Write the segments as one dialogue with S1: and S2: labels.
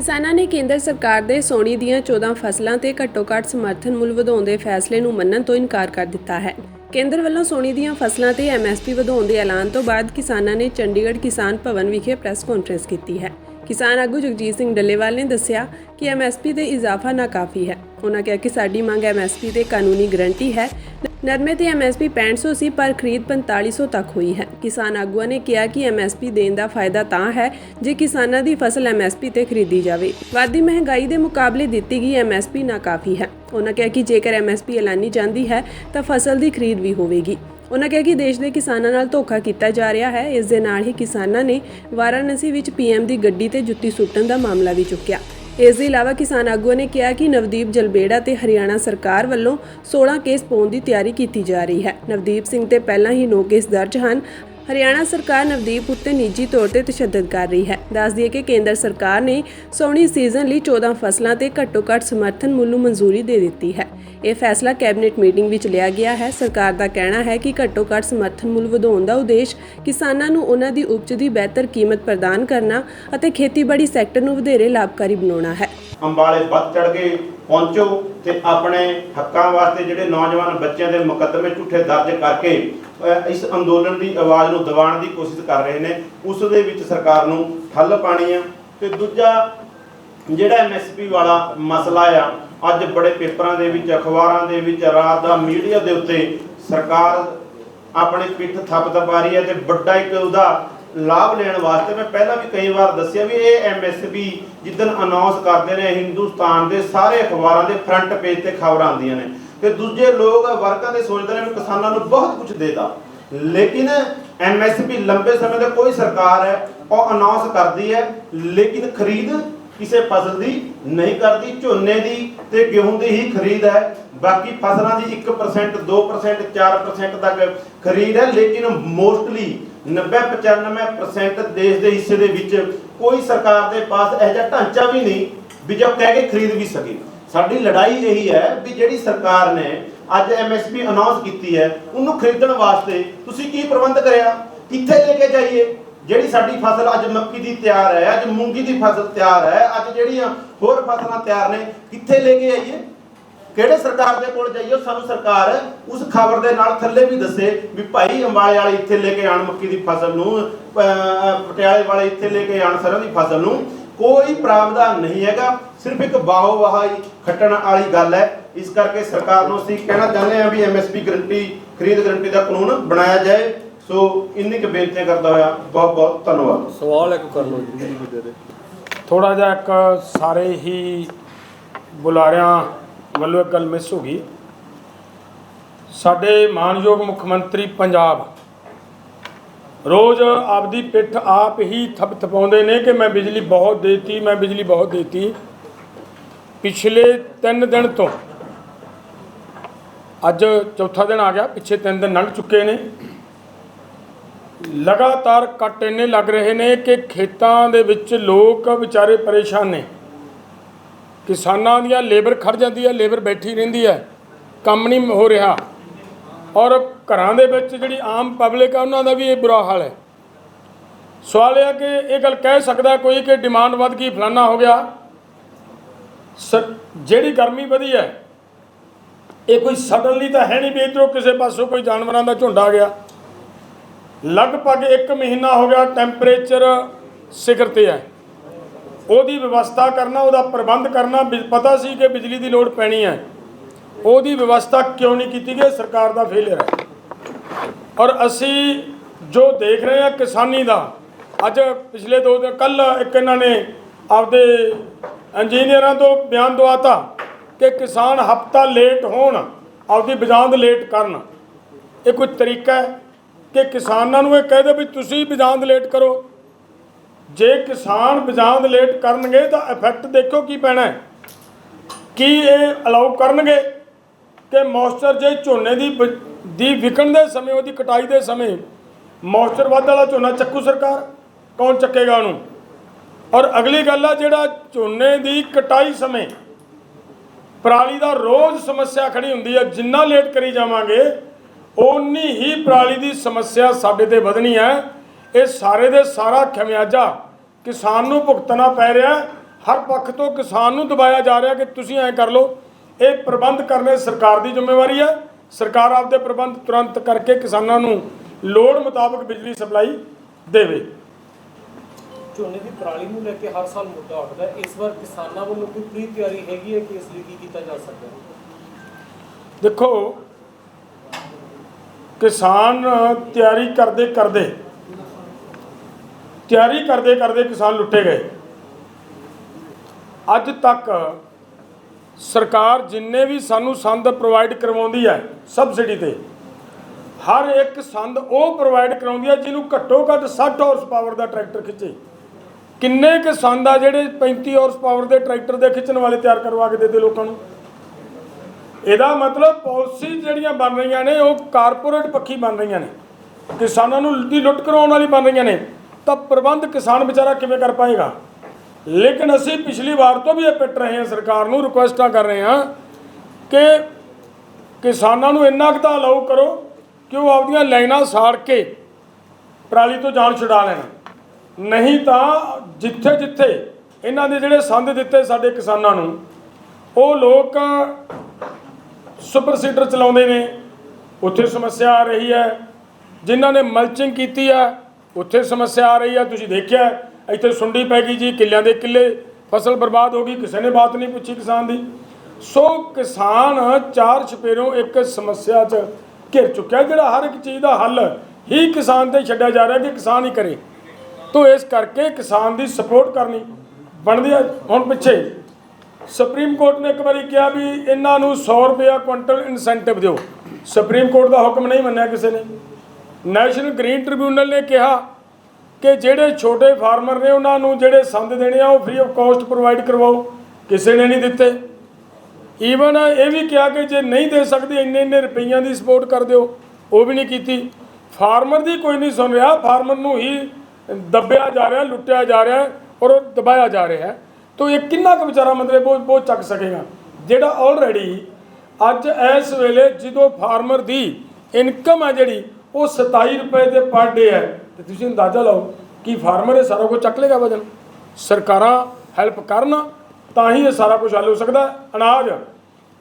S1: ਕਿਸਾਨਾਂ ਨੇ ਕੇਂਦਰ ਸਰਕਾਰ ਦੇ ਸੋਣੀ ਦੀਆਂ 14 ਫਸਲਾਂ ਤੇ ਘੱਟੋ-ਘੱਟ ਸਮਰਥਨ ਮੁੱਲ ਵਧਾਉਣ ਦੇ ਫੈਸਲੇ ਨੂੰ ਮੰਨਣ ਤੋਂ ਇਨਕਾਰ ਕਰ ਦਿੱਤਾ ਹੈ। ਕੇਂਦਰ ਵੱਲੋਂ ਸੋਣੀ ਦੀਆਂ ਫਸਲਾਂ ਤੇ ਐਮਐਸਪੀ ਵਧਾਉਣ ਦੇ ਐਲਾਨ ਤੋਂ ਬਾਅਦ ਕਿਸਾਨਾਂ ਨੇ ਚੰਡੀਗੜ੍ਹ ਕਿਸਾਨ ਭਵਨ ਵਿਖੇ ਪ੍ਰੈਸ ਕਾਨਫਰੰਸ ਕੀਤੀ ਹੈ। ਕਿਸਾਨ ਆਗੂ ਜਗਜੀਤ ਸਿੰਘ ਡੱਲੇਵਾਲ ਨੇ ਦੱਸਿਆ ਕਿ ਐਮਐਸਪੀ ਤੇ ਇਜ਼ਾਫਾ ਨਾ ਕਾਫ਼ੀ ਹੈ। ਉਹਨਾਂ ਕਿਹਾ ਕਿ ਸਾਡੀ ਮੰਗ ਐਮਐਸਪੀ ਤੇ ਕਾਨੂੰਨੀ ਗਰੰਟੀ ਹੈ। ਨਰਮੇ ਤੇ ਐਮਐਸਪੀ 6500 ਸੀ ਪਰ ਖਰੀਦ 4500 ਤੱਕ ਹੋਈ ਹੈ। ਕਿਸਾਨ ਆਗੂਆਂ ਨੇ ਕਿਹਾ ਕਿ ਐਮਐਸਪੀ ਦੇਣ ਦਾ ਫਾਇਦਾ ਤਾਂ ਹੈ ਜੇ ਕਿਸਾਨਾਂ ਦੀ ਫਸਲ ਐਮਐਸਪੀ ਤੇ ਖਰੀਦੀ ਜਾਵੇ। ਵਾਧੀ ਮਹਿੰਗਾਈ ਦੇ ਮੁਕਾਬਲੇ ਦਿੱਤੀ ਗਈ ਐਮਐਸਪੀ ਨਾਕਾਫੀ ਹੈ। ਉਹਨਾਂ ਕਿਹਾ ਕਿ ਜੇਕਰ ਐਮਐਸਪੀ ਐਲਾਨੀ ਜਾਂਦੀ ਹੈ, ਤਾਂ ਫਸਲ ਦੀ ਖਰੀਦ ਵੀ ਹੋਵੇਗੀ। ਉਹਨਾਂ ਕਿਹਾ ਕਿ ਦੇਸ਼ ਦੇ ਕਿਸਾਨਾਂ ਨਾਲ ਧੋਖਾ ਕੀਤਾ ਜਾ ਰਿਹਾ ਹੈ ਇਸ ਦੇ ਨਾਲ ਹੀ ਕਿਸਾਨਾਂ ਨੇ ਵਾਰਾਣਸੀ ਵਿੱਚ ਪੀਐਮ ਦੀ ਗੱਡੀ ਤੇ ਜੁੱਤੀ ਸੁੱਟਣ ਦਾ ਮਾਮਲਾ ਵੀ ਚੁੱਕਿਆ ਇਸ ਦੇ ਇਲਾਵਾ ਕਿਸਾਨ ਆਗੂਆਂ ਨੇ ਕਿਹਾ ਕਿ ਨਵਦੀਪ ਜਲਬੇੜਾ ਤੇ ਹਰਿਆਣਾ ਸਰਕਾਰ ਵੱਲੋਂ 16 ਕੇਸ ਪਾਉਣ ਦੀ ਤਿਆਰੀ ਕੀਤੀ ਜਾ ਰਹੀ ਹੈ। ਨਵਦੀਪ ਸਿੰਘ ਤੇ ਪਹਿਲਾਂ ਹੀ 9 ਕੇਸ ਦਰਜ ਹਨ। ਹਰਿਆਣਾ ਸਰਕਾਰ ਨਵਦੀਪ ਉੱਤੇ ਨਿੱਜੀ ਤੌਰ ਤੇ ਤਸ਼ੱਦਦ ਕਰ ਰਹੀ ਹੈ। ਦੱਸ ਦਈਏ ਕਿ ਕੇਂਦਰ ਸਰਕਾਰ ਨੇ ਸੋਣੀ ਸੀਜ਼ਨ ਲਈ 14 ਫਸਲਾਂ ਤੇ ਘੱਟੋ-ਘੱਟ ਸਮਰਥਨ ਮੁੱਲ ਨੂੰ ਮਨਜ਼ੂਰੀ ਦੇ ਦਿੱਤੀ ਹੈ। ਇਹ ਫੈਸਲਾ ਕੈਬਨਿਟ ਮੀਟਿੰਗ ਵਿੱਚ ਲਿਆ ਗਿਆ ਹੈ। ਸਰਕਾਰ ਦਾ ਕਹਿਣਾ ਹੈ ਕਿ ਘੱਟੋ-ਘੱਟ ਸਮਰਥਨ ਮੁੱਲ ਵਧਾਉਣ ਦਾ ਉਦੇਸ਼ ਕਿਸਾਨਾਂ ਨੂੰ ਉਹਨਾਂ ਦੀ ਉਪਜ ਦੀ ਬਿਹਤਰ ਕੀਮਤ ਪ੍ਰਦਾਨ ਕਰਨਾ ਅਤੇ ਖੇਤੀਬਾੜੀ ਸੈਕਟਰ ਨੂੰ ਵਧੇਰੇ ਲਾਭਕਾਰੀ ਬਣਾਉਣਾ ਹੈ।
S2: ਅੰਬਾਲੇ ਵੱਧ ਚੜ ਕੇ ਪਹੁੰਚੋ ਤੇ ਆਪਣੇ ਹੱਕਾਂ ਵਾਸਤੇ ਜਿਹੜੇ ਨੌਜਵਾਨ ਬੱਚਿਆਂ ਦੇ ਮੁਕੱਦਮੇ ਝੂਠੇ ਦਰਜ ਕਰਕੇ ਇਸ ਅੰਦੋਲਨ ਦੀ ਆਵਾਜ਼ ਨੂੰ ਦਬਾਉਣ ਦੀ ਕੋਸ਼ਿਸ਼ ਕਰ ਰਹੇ ਨੇ, ਉਸ ਦੇ ਵਿੱਚ ਸਰਕਾਰ ਨੂੰ ਠੱਲ ਪਾਣੀ ਆ। ਤੇ ਦੂਜਾ ਜਿਹੜਾ ਐਮਐਸਪੀ ਵਾਲਾ ਮਸਲਾ ਆ ਅੱਜ ਬੜੇ ਪੇਪਰਾਂ ਦੇ ਵਿੱਚ, ਅਖਬਾਰਾਂ ਦੇ ਵਿੱਚ, ਰਾਤ ਦਾ ਮੀਡੀਆ ਦੇ ਉੱਤੇ ਸਰਕਾਰ ਆਪਣੇ ਪਿੱਠ ਥੱਪ ਥਪਾ ਰਹੀ ਹੈ ਤੇ ਵੱਡਾ ਇੱਕ ਉਹਦਾ ਲਾਭ ਲੈਣ ਵਾਸਤੇ ਮੈਂ ਪਹਿਲਾਂ ਵੀ ਕਈ ਵਾਰ ਦੱਸਿਆ ਵੀ ਇਹ ਐਮਐਸਪੀ ਜਿੱਦਨ ਅਨਾਉਂਸ ਕਰਦੇ ਨੇ, ਹਿੰਦੁਸਤਾਨ ਦੇ ਸਾਰੇ ਅਖਬਾਰਾਂ ਦੇ ਫਰੰਟ ਪੇਜ ਤੇ ਖਬਰਾਂ ਆਉਂਦੀਆਂ ਨੇ। ਤੇ ਦੂਜੇ ਲੋਕ ਵਰਕਾਂ ਦੇ ਸੋਚਦੇ ਨੇ ਵੀ ਕਿਸਾਨਾਂ ਨੂੰ ਬਹੁਤ ਕੁਝ ਦੇਦਾ ਲੇਕਿਨ ਐਮਐਸਪੀ ਲੰਬੇ ਸਮੇਂ ਤੋਂ ਕੋਈ ਸਰਕਾਰ ਹੈ, ਉਹ ਅਨਾਉਂਸ ਕਰਦੀ ਹੈ, ਲੇਕਿਨ ਖਰੀਦ ਕਿਸੇ ਫਸਲ ਦੀ ਨਹੀਂ ਕਰਦੀ, ਝੋਨੇ ਦੀ ਤੇ ਗੇਹੂੰ ਦੀ ਹੀ ਖਰੀਦ ਹੈ। ਬਾਕੀ ਫਸਲਾਂ ਦੀ 1% 2% 4% ਤੱਕ ਖਰੀਦ ਹੈ। ਲੇਕਿਨ ਮੋਸਟਲੀ 90 95% ਦੇਸ਼ ਦੇ ਹਿੱਸੇ ਦੇ ਵਿੱਚ ਕੋਈ ਸਰਕਾਰ ਦੇ ਪਾਸ ਇਹੋ ਜਿਹਾ ਢਾਂਚਾ ਵੀ ਨਹੀਂ ਵੀ ਜੋ ਕਹਿ ਕੇ ਖਰੀਦ ਵੀ ਸਕੇ। ਸਾਡੀ ਲੜਾਈ ਇਹੀ ਹੈ ਵੀ ਜਿਹੜੀ ਸਰਕਾਰ ਨੇ ਅੱਜ ਐਮਐਸਪੀ ਅਨਾਉਂਸ ਕੀਤੀ ਹੈ, ਉਹਨੂੰ ਖਰੀਦਣ ਵਾਸਤੇ ਤੁਸੀਂ ਕੀ ਪ੍ਰਬੰਧ ਕਰਿਆ? ਕਿੱਥੇ ਲੈ ਕੇ ਜਾਈਏ? ਜਿਹੜੀ ਸਾਡੀ ਫਸਲ ਅੱਜ ਮੱਕੀ ਦੀ ਤਿਆਰ ਹੈ, ਅੱਜ ਮੂੰਗੀ ਦੀ ਫਸਲ ਤਿਆਰ ਹੈ, ਅੱਜ ਜਿਹੜੀਆਂ ਹੋਰ ਫਸਲਾਂ ਤਿਆਰ ਨੇ, ਕਿੱਥੇ ਲੈ ਕੇ ਆਈਏ? ਕਿਹੜੇ ਸਰਕਾਰ ਦੇ ਕੋਲ ਜਾਈਏ? ਸਾਨੂੰ ਸਰਕਾਰ ਉਸ ਖਬਰ ਦੇ ਨਾਲ ਥੱਲੇ ਵੀ ਦੱਸੇ ਵੀ ਭਾਈ ਅੰਬਾਲੇ ਵਾਲੇ ਇੱਥੇ ਲੈ ਕੇ ਆਣ ਮੱਕੀ ਦੀ ਫਸਲ ਨੂੰ ਪਟਿਆਲੇ ਵਾਲੇ ਇੱਥੇ ਲੈ ਕੇ ਆਣ ਸਰੋਂ ਦੀ ਫਸਲ ਨੂੰ। ਕੋਈ ਪ੍ਰਾਵਧਾਨ ਨਹੀਂ ਹੈਗਾ, ਸਿਰਫ ਇੱਕ ਬਾਹੋ ਵਾਹੀ ਖੱਟਣ ਵਾਲੀ ਗੱਲ ਹੈ। ਇਸ ਕਰਕੇ ਸਰਕਾਰ ਨੂੰ ਅਸੀਂ ਕਹਿਣਾ ਚਾਹੁੰਦੇ ਹਾਂ ਵੀ ਐਮਐਸਪੀ ਗਰੰਟੀ, ਖਰੀਦ ਗਰੰਟੀ ਦਾ ਕਾਨੂੰਨ ਬਣਾਇਆ ਜਾਏ। ਸੋ ਇੰਨੀ ਕੁ ਬੇਨਤੀ ਕਰਦਾ ਹੋਇਆ ਬਹੁਤ ਬਹੁਤ ਧੰਨਵਾਦ।
S3: ਸਵਾਲ ਇੱਕ ਕਰ ਲਓ ਜੀ
S4: ਥੋੜਾ ਜਿਹਾ ਇੱਕ ਸਾਰੇ ਹੀ ਬੁਲਾਰਿਆਂ ਵੱਲੋਂ ਇੱਕ ਗੱਲ ਮਿਸ ਹੋ ਗਈ। ਸਾਡੇ ਮਾਨਯੋਗ ਮੁੱਖ ਮੰਤਰੀ ਪੰਜਾਬ ਰੋਜ਼ ਆਪਦੀ ਪਿੱਠ ਆਪ ਹੀ ਥਪਥਪਾਉਂਦੇ ਨੇ ਕਿ ਮੈਂ ਬਿਜਲੀ ਬਹੁਤ ਦੇਤੀ ਮੈਂ ਬਿਜਲੀ ਬਹੁਤ ਦੇਤੀ। ਪਿਛਲੇ 3 ਦਿਨ ਤੋਂ ਅੱਜ ਚੌਥਾ ਦਿਨ ਆ ਗਿਆ ਪਿੱਛੇ 3 ਦਿਨ ਲੰਘ ਚੁੱਕੇ ਨੇ। ਲਗਾਤਾਰ ਕੱਟ ਇੰਨੇ ਲੱਗ ਰਹੇ ਨੇ ਕਿ ਖੇਤਾਂ ਦੇ ਵਿੱਚ ਲੋਕ ਵਿਚਾਰੇ ਪਰੇਸ਼ਾਨ ਨੇ। ਕਿਸਾਨਾਂ ਦੀਆਂ ਲੇਬਰ ਖੜ ਜਾਂਦੀ ਹੈ, ਲੇਬਰ ਬੈਠੀ ਰਹਿੰਦੀ ਹੈ, ਕੰਮ ਨਹੀਂ ਹੋ ਰਿਹਾ। ਔਰ ਘਰਾਂ ਦੇ ਵਿੱਚ ਜਿਹੜੀ ਆਮ ਪਬਲਿਕ ਆ, ਉਹਨਾਂ ਦਾ ਵੀ ਇਹ ਬੁਰਾ ਹਾਲ ਹੈ। ਸਵਾਲ ਇਹ ਹੈ ਕਿ ਇਹ ਗੱਲ ਕਹਿ ਸਕਦਾ ਕੋਈ ਕਿ ਡਿਮਾਂਡ ਵੱਧ ਗਈ, ਫਲਾਨਾ ਹੋ ਗਿਆ। ਸ- ਜਿਹੜੀ ਗਰਮੀ ਵਧੀ ਹੈ, ਇਹ ਕੋਈ ਸਡਨਲੀ ਤਾਂ ਹੈ ਨਹੀਂ ਵੀ ਇੱਧਰੋਂ ਕਿਸੇ ਪਾਸੋਂ ਕੋਈ ਜਾਨਵਰਾਂ ਦਾ ਝੁੰਡ ਆ ਗਿਆ। ਲਗਭਗ 1 ਮਹੀਨਾ ਹੋ ਗਿਆ ਟੈਂਪਰੇਚਰ ਸਿਖਰ ਤੇ ਹੈ। ਉਹਦੀ ਵਿਵਸਥਾ ਕਰਨਾ, ਉਹਦਾ ਪ੍ਰਬੰਧ ਕਰਨਾ, ਬਿ- ਪਤਾ ਸੀ ਕਿ ਬਿਜਲੀ ਦੀ ਲੋੜ ਪੈਣੀ ਹੈ। ਉਹਦੀ ਵਿਵਸਥਾ ਕਿਉਂ ਨਹੀਂ ਕੀਤੀ ਗਈ? ਸਰਕਾਰ ਦਾ ਫੇਲਿਅਰ ਹੈ। ਔਰ ਅਸੀਂ ਜੋ ਦੇਖ ਰਹੇ ਹਾਂ ਕਿਸਾਨੀ ਦਾ, ਅੱਜ ਪਿਛਲੇ ਦੋ ਦਿਨ, ਕੱਲ ਇੱਕ ਇਹਨਾਂ ਨੇ ਆਪਦੇ ਇੰਜੀਨੀਅਰਾਂ ਤੋਂ ਬਿਆਨ ਦਵਾਤਾ ਕਿ ਕਿਸਾਨ ਹਫਤਾ ਲੇਟ ਹੋਣ, ਆਪਦੀ ਬਜਾਂਦ ਲੇਟ ਕਰਨ। ਇਹ ਕੋਈ ਤਰੀਕਾ ਹੈ? ਕਿ ਕਿਸਾਨਾਂ ਨੂੰ ਇਹ ਕਹਿ ਦੇ ਵੀ ਤੁਸੀਂ ਬਜਾਂਦ ਲੇਟ ਕਰੋ। ਜੇ ਕਿਸਾਨ ਬਜਾਂਦ ਲੇਟ ਕਰਨਗੇ ਤਾਂ ਇਫੈਕਟ ਦੇਖੋ ਕੀ ਪੈਣਾ ਹੈ। ਕੀ ਇਹ ਅਲਾਉ ਕਰਨਗੇ ਕਿ ਮੌਇਸਚਰ ਜੇ ਝੋਨੇ ਦੀ ਬ- ਦੀ ਵਿਕਣ ਦੇ ਸਮੇਂ, ਉਹਦੀ ਕਟਾਈ ਦੇ ਸਮੇਂ ਮੌਇਸਚਰ ਵੱਧ ਵਾਲਾ ਝੋਨਾ ਚੱਕੂ ਸਰਕਾਰ? ਕੌਣ ਚੱਕੇਗਾ ਉਹਨੂੰ? ਔਰ ਅਗਲੀ ਗੱਲ ਆ ਜਿਹੜਾ ਝੋਨੇ ਦੀ ਕਟਾਈ ਸਮੇਂ ਪਰਾਲੀ ਦਾ ਰੋਜ਼ ਸਮੱਸਿਆ ਖੜੀ ਹੁੰਦੀ ਹੈ ਜਿੰਨਾ ਲੇਟ ਕਰੀ ਜਾਵਾਂਗੇ ਓਨੀ ਹੀ ਪਰਾਲੀ ਦੀ ਸਮੱਸਿਆ ਸਾਡੇ ਤੇ ਵਧਣੀ ਹੈ। ਇਹ ਸਾਰੇ ਦੇ ਸਾਰਾ ਖਮਿਆਜਾ ਕਿਸਾਨ ਨੂੰ ਭੁਗਤਣਾ ਪੈ ਰਿਹਾ। ਹਰ ਪੱਖ ਤੋਂ ਕਿਸਾਨ ਨੂੰ ਦਬਾਇਆ ਜਾ ਰਿਹਾ ਕਿ ਤੁਸੀਂ ਐਂ ਕਰ ਲਓ। ਇਹ ਪ੍ਰਬੰਧ ਕਰਨੇ ਸਰਕਾਰ ਦੀ ਜ਼ਿੰਮੇਵਾਰੀ ਹੈ। ਸਰਕਾਰ ਆਪਦੇ ਪ੍ਰਬੰਧ ਤੁਰੰਤ ਕਰਕੇ ਕਿਸਾਨਾਂ ਨੂੰ ਲੋੜ ਮੁਤਾਬਕ ਬਿਜਲੀ ਸਪਲਾਈ ਦੇਵੇ।
S3: ਝੋਨੇ ਦੀ ਪਰਾਲੀ ਨੂੰ ਲੈ ਕੇ ਹਰ ਸਾਲ ਮੁੱਦਾ ਉੱਠਦਾ ਹੈ। ਇਸ ਵਾਰ ਕਿਸਾਨਾਂ ਵੱਲੋਂ ਕੋਈ ਪ੍ਰੀ ਤਿਆਰੀ ਹੈਗੀ ਹੈ ਕਿ ਇਸ ਲਈ ਕੀ ਕੀਤਾ ਜਾ ਸਕਦਾ ਹੈ?
S4: ਦੇਖੋ ਕਿਸਾਨ ਤਿਆਰੀ ਕਰਦੇ ਕਰਦੇ, ਤਿਆਰੀ ਕਰਦੇ ਕਰਦੇ ਕਿਸਾਨ ਲੁੱਟੇ ਗਏ। ਅੱਜ ਤੱਕ ਸਰਕਾਰ ਜਿੰਨੇ ਵੀ ਸਾਨੂੰ ਸੰਦ ਪ੍ਰੋਵਾਈਡ ਕਰਵਾਉਂਦੀ ਹੈ ਸਬਸਿਡੀ ਤੇ, ਹਰ ਇੱਕ ਸੰਦ ਉਹ ਪ੍ਰੋਵਾਈਡ ਕਰਾਉਂਦੀ ਹੈ ਜਿਹਨੂੰ ਘੱਟੋ ਘੱਟ 60 ਹਾਰਸ ਪਾਵਰ ਦਾ ਟਰੈਕਟਰ ਖਿੱਚੇ। ਕਿੰਨੇ ਕੁ ਸੰਦ ਆ ਜਿਹੜੇ 35 ਹਾਰਸ ਪਾਵਰ ਦੇ ਟਰੈਕਟਰ ਦੇ ਖਿੱਚਣ ਵਾਲੇ ਤਿਆਰ ਕਰਵਾ ਕੇ ਦੇ ਦੇ ਲੋਕਾਂ ਨੂੰ? ਇਹਦਾ ਮਤਲਬ ਪਾਲਿਸੀ ਜਿਹੜੀਆਂ ਬਣ ਰਹੀਆਂ ਨੇ, ਉਹ ਕਾਰਪੋਰੇਟ ਪੱਖੀ ਬਣ ਰਹੀਆਂ ਨੇ। ਕਿਸਾਨਾਂ ਨੂੰ ਦੀ ਲੁੱਟ ਕਰਾਉਣ ਵਾਲੀ ਬਣ ਰਹੀਆਂ ਨੇ। ਤਾਂ ਪ੍ਰਬੰਧ ਕਿਸਾਨ ਵਿਚਾਰਾ ਕਿਵੇਂ ਕਰ ਪਾਏਗਾ? ਲੇਕਿਨ ਅਸੀਂ ਪਿਛਲੀ ਵਾਰ ਤੋਂ ਵੀ ਇਹ ਪਿੱਟ ਰਹੇ ਹਾਂ, ਸਰਕਾਰ ਨੂੰ ਰਿਕੁਐਸਟਾਂ ਕਰ ਰਹੇ ਹਾਂ ਕਿ ਕਿਸਾਨਾਂ ਨੂੰ ਇੰਨਾ ਕੁ ਤਾਂ ਅਲਾਉ ਕਰੋ ਕਿ ਉਹ ਆਪਦੀਆਂ ਲਾਈਨਾਂ ਸਾੜ ਕੇ ਪਰਾਲੀ ਤੋਂ ਜਾਨ ਛੁਡਾ ਲੈਣ। ਨਹੀਂ ਤਾਂ ਜਿੱਥੇ ਜਿੱਥੇ ਇਹਨਾਂ ਦੇ ਜਿਹੜੇ ਸੰਦ ਦਿੱਤੇ ਸਾਡੇ ਕਿਸਾਨਾਂ ਨੂੰ, ਉਹ ਲੋਕ ਸੁਪਰ ਸੀਡਰ ਚਲਾਉਂਦੇ ਨੇ। ਉੱਥੇ ਸਮੱਸਿਆ ਆ ਰਹੀ ਹੈ। ਜਿਨ੍ਹਾਂ ਨੇ ਮਲਚਿੰਗ ਕੀਤੀ ਆ, ਉੱਥੇ ਸਮੱਸਿਆ ਆ ਰਹੀ ਹੈ ਤੁਸੀਂ ਦੇਖਿਆ, ਇੱਥੇ ਸੁੰਡੀ ਪੈ ਗਈ ਜੀ, ਕਿੱਲਿਆਂ ਦੇ ਕਿੱਲੇ। ਫਸਲ ਬਰਬਾਦ ਹੋ ਗਈ, ਕਿਸੇ ਨੇ ਬਾਤ ਨਹੀਂ ਪੁੱਛੀ ਕਿਸਾਨ ਦੀ। ਸੋ ਕਿਸਾਨ ਚਾਰ ਛਪੇਰੋਂ ਇੱਕ ਸਮੱਸਿਆ 'ਚ ਘਿਰ ਚੁੱਕਿਆ, ਜਿਹੜਾ ਹਰ ਇੱਕ ਚੀਜ਼ ਦਾ ਹੱਲ ਹੀ ਕਿਸਾਨ ਤੇ ਛੱਡਿਆ ਜਾ ਰਿਹਾ ਕਿ ਕਿਸਾਨ ਹੀ ਕਰੇ। ਤੋ ਇਸ ਕਰਕੇ ਕਿਸਾਨ ਦੀ ਸਪੋਰਟ ਕਰਨੀ ਬਣਦੀ ਹੈ ਹੁਣ ਪਿੱਛੇ ਸੁਪਰੀਮ ਕੋਰਟ ਨੇ ਇੱਕ ਵਾਰੀ ਕਿਹਾ ਵੀ ਇਹਨਾਂ ਨੂੰ 100 ਰੁਪਇਆ ਕੁਇੰਟਲ ਇਨਸੈਂਟਿਵ ਦਿਓ। ਸੁਪਰੀਮ ਕੋਰਟ ਦਾ ਹੁਕਮ ਨਹੀਂ ਮੰਨਿਆ ਕਿਸੇ ਨੇ। ਨੈਸ਼ਨਲ ਗ੍ਰੀਨ ਟ੍ਰਿਬਿਊਨਲ ਨੇ ਕਿਹਾ ਕਿ ਜਿਹੜੇ ਛੋਟੇ ਫਾਰਮਰ ਨੇ ਉਹਨਾਂ ਨੂੰ ਜਿਹੜੇ ਸੰਦ ਦੇਣੇ ਆ, ਉਹ ਫ੍ਰੀ ਆਫ ਕਾਸਟ ਪ੍ਰੋਵਾਈਡ ਕਰਵਾਓ। ਕਿਸੇ ਨੇ ਨਹੀਂ ਦਿੱਤੇ। ਈਵਨ ਇਹ ਵੀ ਕਿਹਾ ਕਿ ਜੇ ਨਹੀਂ ਦੇ ਸਕਦੇ, ਇੰਨੇ ਇੰਨੇ ਰੁਪਈਆਂ ਦੀ ਸਪੋਰਟ ਕਰ ਦਿਓ। ਉਹ ਵੀ ਨਹੀਂ ਕੀਤੀ। ਫਾਰਮਰ ਦੀ ਕੋਈ ਨਹੀਂ ਸੁਣ ਰਿਹਾ। ਫਾਰਮਰ ਨੂੰ ਹੀ ਦੱਬਿਆ ਜਾ ਰਿਹਾ, ਲੁੱਟਿਆ ਜਾ ਰਿਹਾ ਔਰ ਉਹ ਦਬਾਇਆ ਜਾ ਰਿਹਾ। ਹੈ ਤੋ ਇਹ ਕਿੰਨਾ ਕੁ ਵਿਚਾਰਾ ਮਤਲਬ ਬੋਝ ਬੋਝ ਚੱਕ ਸਕੇਗਾ? ਜਿਹੜਾ ਆਲਰੇਡੀ ਅੱਜ ਇਸ ਵੇਲੇ ਜਦੋਂ ਫਾਰਮਰ ਦੀ ਇਨਕਮ ਹੈ ਜਿਹੜੀ, ਉਹ 27 ਰੁਪਏ ਦੇ ਪਰ ਡੇ ਹੈ। ਤੇ ਤੁਸੀਂ ਅੰਦਾਜ਼ਾ ਲਾਓ ਕਿ ਫਾਰਮਰ ਇਹ ਸਾਰਾ ਕੁਝ ਚੱਕ ਲੇਗਾ ਵਜਨ? ਸਰਕਾਰਾਂ ਹੈਲਪ ਕਰਨ, ਤਾਂ ਹੀ ਇਹ ਸਾਰਾ ਕੁਝ ਹੱਲ ਹੋ ਸਕਦਾ। ਅਨਾਜ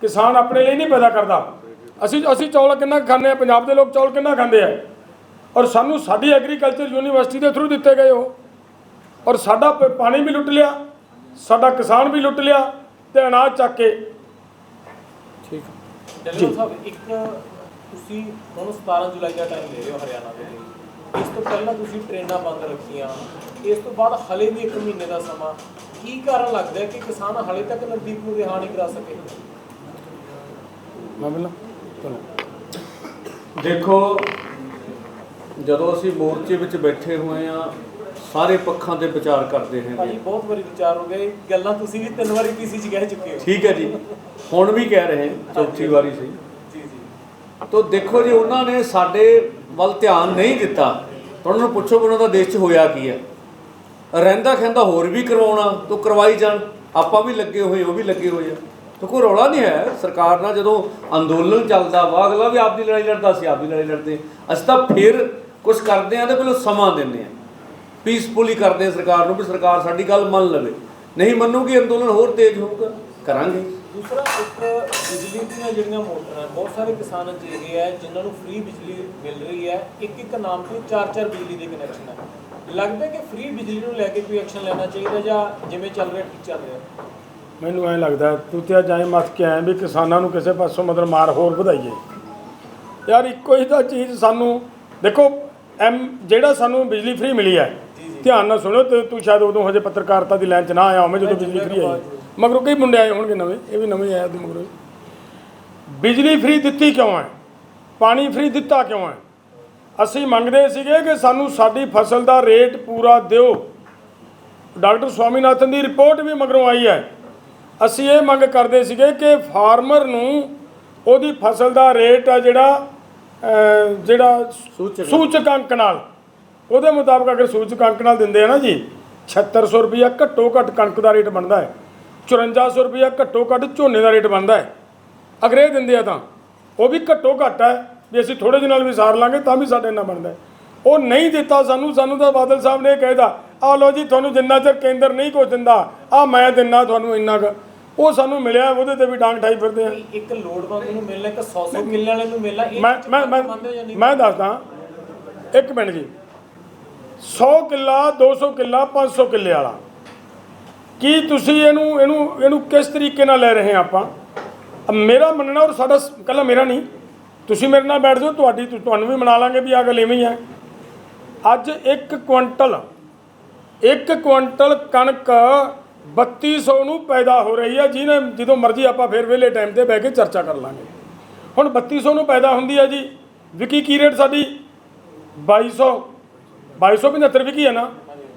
S4: ਕਿਸਾਨ ਆਪਣੇ ਲਈ ਨਹੀਂ ਪੈਦਾ ਕਰਦਾ। ਅਸੀਂ ਅਸੀਂ ਚੌਲ ਕਿੰਨਾ ਕੁ ਖਾਂਦੇ ਆ ਪੰਜਾਬ ਦੇ ਲੋਕ ਚੌਲ ਕਿੰਨਾ ਖਾਂਦੇ ਆ? ਔਰ ਸਾਨੂੰ ਸਾਡੀ ਐਗਰੀਕਲਚਰ ਯੂਨੀਵਰਸਿਟੀ ਦੇ ਥਰੂ ਦਿੱਤੇ ਗਏ ਉਹ। ਔਰ ਸਾਡਾ ਪ- ਪਾਣੀ ਵੀ ਲੁੱਟ ਲਿਆ। ਸਾਡਾ ਕਿਸਾਨ ਵੀ ਲੁੱਟ ਲਿਆ ਤੇ ਅਨਾਜ ਚੱਕ ਕੇ। ਠੀਕ
S3: ਸਾਹਿਬ ਇੱਕ ਤੁਸੀਂ ਹੁਣ 17 ਜੁਲਾਈ ਦਾ ਟਾਈਮ ਲੈ ਰਹੇ ਹੋ ਹਰਿਆਣਾ ਦੇ ਲਈ। ਇਸ ਤੋਂ ਪਹਿਲਾਂ ਤੁਸੀਂ ਟ੍ਰੇਨਾਂ ਬੰਦ ਰੱਖੀਆਂ। ਇਸ ਤੋਂ ਬਾਅਦ ਹਲੇ ਵੀ 1 ਮਹੀਨੇ ਦਾ ਸਮਾਂ। ਕੀ ਕਾਰਨ ਲੱਗਦਾ ਹੈ ਕਿ ਕਿਸਾਨ ਹਲੇ ਤੱਕ ਨਜ਼ਦੀਕ ਨੂੰ ਰਿਹਾ ਨਹੀਂ ਕਰਾ ਸਕੇ?
S4: ਮੈਂ ਬੋਲਾਂ। ਚਲੋ।
S5: ਦੇਖੋ ਜਦੋਂ ਅਸੀਂ ਮੋਰਚੇ ਵਿੱਚ ਬੈਠੇ ਹੋਏ ਆ ਸਾਰੇ ਪੱਖਾਂ ਦੇ ਵਿਚਾਰ ਕਰਦੇ ਹਾਂ
S3: ਭਾਜੀ ਬਹੁਤ ਵਾਰੀ ਵਿਚਾਰ ਹੋ ਗਏ ਗੱਲਾਂ ਤੁਸੀਂ ਵੀ ਤਿੰਨ ਵਾਰੀ ਪੀਸੀ 'ਚ ਕਹਿ ਚੁੱਕੇ ਹੋ।
S5: ਠੀਕ ਹੈ ਜੀ। ਹੁਣ ਵੀ ਕਹਿ ਰਹੇ ਹਾਂ ਚੌਥੀ ਵਾਰੀ ਸੀ
S3: ਜੀ ਜੀ।
S5: ਤੋ ਦੇਖੋ ਜੀ ਉਹਨਾਂ ਨੇ ਸਾਡੇ ਵੱਲ ਧਿਆਨ ਨਹੀਂ ਦਿੱਤਾ। ਤਾਂ ਉਹਨਾਂ ਨੂੰ ਪੁੱਛੋ ਕਿ ਉਹਨਾਂ ਦਾ ਦੇਸ਼ 'ਚ ਹੋਇਆ ਕੀ ਹੈ। ਰਹਿੰਦਾ ਖੈਂਦਾ ਹੋਰ ਵੀ ਕਰਵਾਉਣਾ ਤੋ ਕਰਵਾਈ ਜਾਣ। ਆਪਾਂ ਵੀ ਲੱਗੇ ਹੋਏ ਉਹ ਵੀ ਲੱਗੇ ਹੋਏ ਆ। ਤੋ ਕੋਈ ਰੌਲਾ ਨਹੀਂ ਹੈ। ਸਰਕਾਰ ਨਾਲ ਜਦੋਂ ਅੰਦੋਲਨ ਚੱਲਦਾ ਵਾ ਅਗਲਾ ਵੀ ਆਪਦੀ ਲੜਾਈ ਲੜਦਾ ਸੀ ਆਪਦੀ ਲੜਾਈ ਲੜਦੇ ਅਸੀਂ ਤਾਂ ਫਿਰ ਕੁਝ ਕਰਦੇ ਆ ਤੇ ਪਹਿਲਾਂ ਸਮਾਂ ਦਿੰਦੇ ਆ ਪੀਸਫੁਲੀ ਕਰਦੇ ਆ ਸਰਕਾਰ ਨੂੰ ਵੀ ਸਰਕਾਰ ਸਾਡੀ ਗੱਲ ਮੰਨ ਲਵੇ। ਨਹੀਂ ਮੰਨੂਗੀ ਅੰਦੋਲਨ ਹੋਰ ਤੇਜ਼ ਹੋਊਗਾ। ਕਰਾਂਗੇ।
S3: ਦੂਸਰਾ ਇੱਕ ਬਿਜਲੀ ਦੀਆਂ ਜਿਹੜੀਆਂ ਮੋਟਰਾਂ ਬਹੁਤ ਸਾਰੇ ਕਿਸਾਨ ਅਜਿਹੇ ਹੈ ਜਿਨ੍ਹਾਂ ਨੂੰ ਫ੍ਰੀ ਬਿਜਲੀ ਮਿਲ ਰਹੀ ਹੈ। ਇੱਕ ਇੱਕ ਨਾਮ ਤੇ ਚਾਰ ਚਾਰ ਬਿਜਲੀ ਦੇ ਕਨੈਕਸ਼ਨ ਹੈ ਲੱਗਦਾ ਕਿ ਫ੍ਰੀ ਬਿਜਲੀ ਨੂੰ ਲੈ ਕੇ ਕੋਈ ਐਕਸ਼ਨ ਲੈਣਾ ਚਾਹੀਦਾ ਜਾਂ ਜਿਵੇਂ ਚੱਲ ਰਿਹਾ ਠੀਕ ਚੱਲ ਰਿਹਾ?
S4: ਮੈਨੂੰ ਐਂ ਲੱਗਦਾ ਤੂੰ ਤੇ ਜਾਏ ਮੱਥ ਕੇ ਆਏ ਵੀ ਕਿਸਾਨਾਂ ਨੂੰ ਕਿਸੇ ਪਾਸੋਂ ਮਤਲਬ ਮਾਰ ਹੋਰ ਵਧਾਈਏ। ਯਾਰ ਇੱਕੋ ਹੀ ਤਾਂ ਚੀਜ਼ ਸਾਨੂੰ ਦੇਖੋ ਐਮ ਜਿਹੜਾ ਸਾਨੂੰ ਬਿਜਲੀ ਫ੍ਰੀ ਮਿਲੀ ਹੈ ਧਿਆਨ ਨਾਲ ਸੁਣੋ ਤੇ ਤੂੰ ਸ਼ਾਇਦ ਉਦੋਂ ਹਜੇ ਪੱਤਰਕਾਰਤਾ ਦੀ ਲਾਈਨ 'ਚ ਨਾ ਆਇਆ ਹੋਵੇਂ ਜਦੋਂ ਬਿਜਲੀ ਫ੍ਰੀ ਆਈ। ਮਗਰੋਂ ਕਈ ਮੁੰਡੇ ਆਏ ਹੋਣਗੇ ਨਵੇਂ ਇਹ ਵੀ ਨਵੇਂ ਆਇਆ ਤੇ ਮਗਰੋਂ। ਬਿਜਲੀ ਫ੍ਰੀ ਦਿੱਤੀ ਕਿਉਂ ਹੈ? ਪਾਣੀ ਫ੍ਰੀ ਦਿੱਤਾ ਕਿਉਂ ਹੈ? ਅਸੀਂ ਮੰਗਦੇ ਸੀਗੇ ਕਿ ਸਾਨੂੰ ਸਾਡੀ ਫਸਲ ਦਾ ਰੇਟ ਪੂਰਾ ਦਿਓ। ਡਾਕਟਰ ਸਵਾਮੀਨਾਥਨ ਦੀ ਰਿਪੋਰਟ ਵੀ ਮਗਰੋਂ ਆਈ ਹੈ। ਅਸੀਂ ਇਹ ਮੰਗ ਕਰਦੇ ਸੀਗੇ ਕਿ ਫਾਰਮਰ ਨੂੰ ਉਹਦੀ ਫਸਲ ਦਾ ਰੇਟ ਆ ਜਿਹੜਾ ਜਿਹੜਾ
S5: ਸੂਚਕ।
S4: ਸੂਚਕ ਅੰਕ ਨਾਲ ਉਹਦੇ ਮੁਤਾਬਕ ਅਗਰ ਸੂਚਕ ਅੰਕ ਨਾਲ ਦਿੰਦੇ ਆ ਨਾ ਜੀ 7600 ਰੁਪਇਆ ਘੱਟੋ ਘੱਟ ਕਣਕ ਦਾ ਰੇਟ ਬਣਦਾ ਹੈ। 5400 ਰੁਪਇਆ ਘੱਟੋ ਘੱਟ ਝੋਨੇ ਦਾ ਰੇਟ ਬਣਦਾ ਹੈ। ਅਗਰ ਇਹ ਦਿੰਦੇ ਆ ਤਾਂ ਉਹ ਵੀ ਘੱਟੋ ਘੱਟ ਹੈ ਵੀ ਅਸੀਂ ਥੋੜੇ ਜਿਹੇ ਨਾਲ ਵੀ ਸਾਰ ਲਾਂਗੇ ਤਾਂ ਵੀ ਸਾਡੇ ਇੰਨਾ ਬਣਦਾ ਉਹ ਨਹੀਂ ਦਿੱਤਾ ਸਾਨੂੰ ਸਾਨੂੰ ਤਾਂ ਬਾਦਲ ਸਾਹਿਬ ਨੇ ਕਹਿਦਾ ਆ ਲੋ ਜੀ ਤੁਹਾਨੂੰ ਜਿੰਨਾ ਚਿਰ ਕੇਂਦਰ ਨਹੀਂ ਕੁਛ ਦਿੰਦਾ ਆ ਮੈਂ ਦਿੰਨਾ ਤੁਹਾਨੂੰ ਇੰਨਾ ਕੁ। ਉਹ ਸਾਨੂੰ ਮਿਲਿਆ ਉਹਦੇ ਤੇ ਵੀ ਡਾਂਗ ਠਾਈ ਫਿਰਦੇ ਆ।
S3: ਇੱਕ ਲੋੜਵੰਦ ਨੂੰ ਮਿਲਣਾ ਇੱਕ 100 100 ਕਿੱਲੇ ਵਾਲੇ ਨੂੰ ਮਿਲਣਾ
S4: ਮੈਂ ਮੈਂ? ਮੈਂ ਦੱਸਦਾ ਇੱਕ ਮਿੰਟ ਜੀ। 100 ਕਿੱਲਾ 200 ਕਿੱਲਾ 500 ਕਿੱਲੇ ਵਾਲਾ। ਕੀ ਤੁਸੀਂ ਇਹਨੂੰ ਇਹਨੂੰ ਇਹਨੂੰ ਕਿਸ ਤਰੀਕੇ ਨਾਲ ਲੈ ਰਹੇ ਆ ਆਪਾਂ? ਮੇਰਾ ਮੰਨਣਾ ਔਰ ਸਾਡਾ ਸ- ਇਕੱਲਾ ਮੇਰਾ ਨਹੀਂ। ਤੁਸੀਂ ਮੇਰੇ ਨਾਲ ਬੈਠ ਜਾਓ, ਤੁਹਾਡੀ, ਤੁਹਾਨੂੰ ਵੀ ਮਨਾ ਲਾਂਗੇ ਵੀ ਆ ਗੱਲ ਇਵੇਂ ਹੀ ਹੈ ਅੱਜ 1 ਕੁਇੰਟਲ 1 ਕੁਇੰਟਲ ਕਣਕ 3200 ਨੂੰ ਪੈਦਾ ਹੋ ਰਹੀ ਹੈ ਜਿਹਨੇ, ਜਦੋਂ ਮਰਜ਼ੀ ਆਪਾਂ ਫਿਰ ਵਿਹਲੇ ਟਾਈਮ ਤੇ ਬਹਿ ਕੇ ਚਰਚਾ ਕਰ ਲਾਂਗੇ। ਹੁਣ 3200 ਨੂੰ ਪੈਦਾ ਹੁੰਦੀ ਹੈ ਜੀ। ਵਿਕੀ, ਕੀ ਰੇਟ ਸਾਡੀ? 2200 2275 ਵਿਕੀ ਹੈ ਨਾ?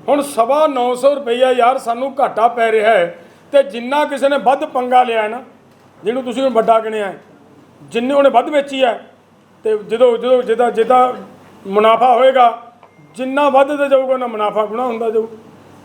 S4: ਹੁਣ ਸਵਾ 900 ਰੁਪਈਆ ਯਾਰ ਸਾਨੂੰ ਘਾਟਾ ਪੈ ਰਿਹਾ ਹੈ ਤੇ ਜਿੰਨਾ ਕਿਸੇ ਨੇ ਵੱਧ ਪੰਗਾ ਲਿਆ ਹੈ ਨਾ ਜਿਹਨੂੰ ਤੁਸੀਂ ਹੁਣ ਵੱਡਾ ਗਿਣਿਆ ਹੈ, ਜਿੰਨੇ ਉਹਨੇ ਵੱਧ ਵੇਚੀ ਹੈ ਤੇ ਜਦੋਂ ਜਦੋਂ ਜਿਹਦਾ ਜਿਹਦਾ ਮੁਨਾਫਾ ਹੋਏਗਾ ਜਿੰਨਾ ਵੱਧ ਤੇ ਜਾਊਗਾ ਉਹਨਾਂ ਮੁਨਾਫਾ ਗੁਣਾ ਹੁੰਦਾ ਜਾਊ।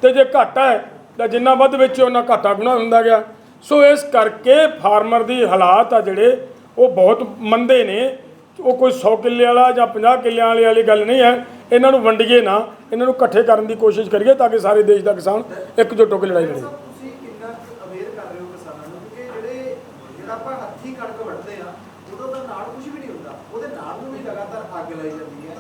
S4: ਤੇ ਜੇ ਘਾਟਾ ਹੈ ਤਾਂ ਜਿੰਨਾ ਵੱਧ ਵੇਚੇ ਉਹਨਾਂ ਘਾਟਾ ਗੁਣਾ ਹੁੰਦਾ ਗਿਆ। ਸੋ ਇਸ ਕਰਕੇ ਫਾਰਮਰ ਦੀ ਹਾਲਾਤ ਆ ਜਿਹੜੇ ਉਹ ਬਹੁਤ ਮੰਦੇ ਨੇ। ਉਹ ਕੋਈ 100 ਕਿੱਲੇ ਵਾਲਾ ਜਾਂ 50 ਕਿੱਲੇ ਵਾਲੇ ਵਾਲੀ ਗੱਲ ਨਹੀਂ ਹੈ। ਇਹਨਾਂ ਨੂੰ ਵੰਡੀਏ ਨਾ ਇਹਨਾਂ ਨੂੰ ਇਕੱਠੇ ਕਰਨ ਦੀ ਕੋਸ਼ਿਸ਼ ਕਰੀਏ ਤਾਂ ਕਿ ਸਾਰੇ ਦੇਸ਼ ਦਾ ਕਿਸਾਨ ਇਕਜੁੱਟ ਹੋ ਕੇ ਲੜਾਈ ਲੜੇ।
S6: ਤੁਸੀਂ ਕਿੰਨਾ ਅਵੇਅਰ ਕਰ ਰਹੇ ਹੋ ਕਿਸਾਨਾਂ ਨੂੰ ਕਿਉਂਕਿ ਜਿਹੜੇ ਜਿਹੜਾ ਆਪਾਂ ਹੱਥੀ ਕਣਕ ਵੱਢਦੇ ਆ ਉਦੋਂ ਤਾਂ ਨਾਲ ਕੁਝ ਵੀ ਨਹੀਂ ਹੁੰਦਾ। ਉਹਦੇ ਨਾਲ ਨੂੰ ਵੀ ਲਗਾਤਾਰ ਅੱਗ ਲਾਈ ਜਾਂਦੀ ਹੈ।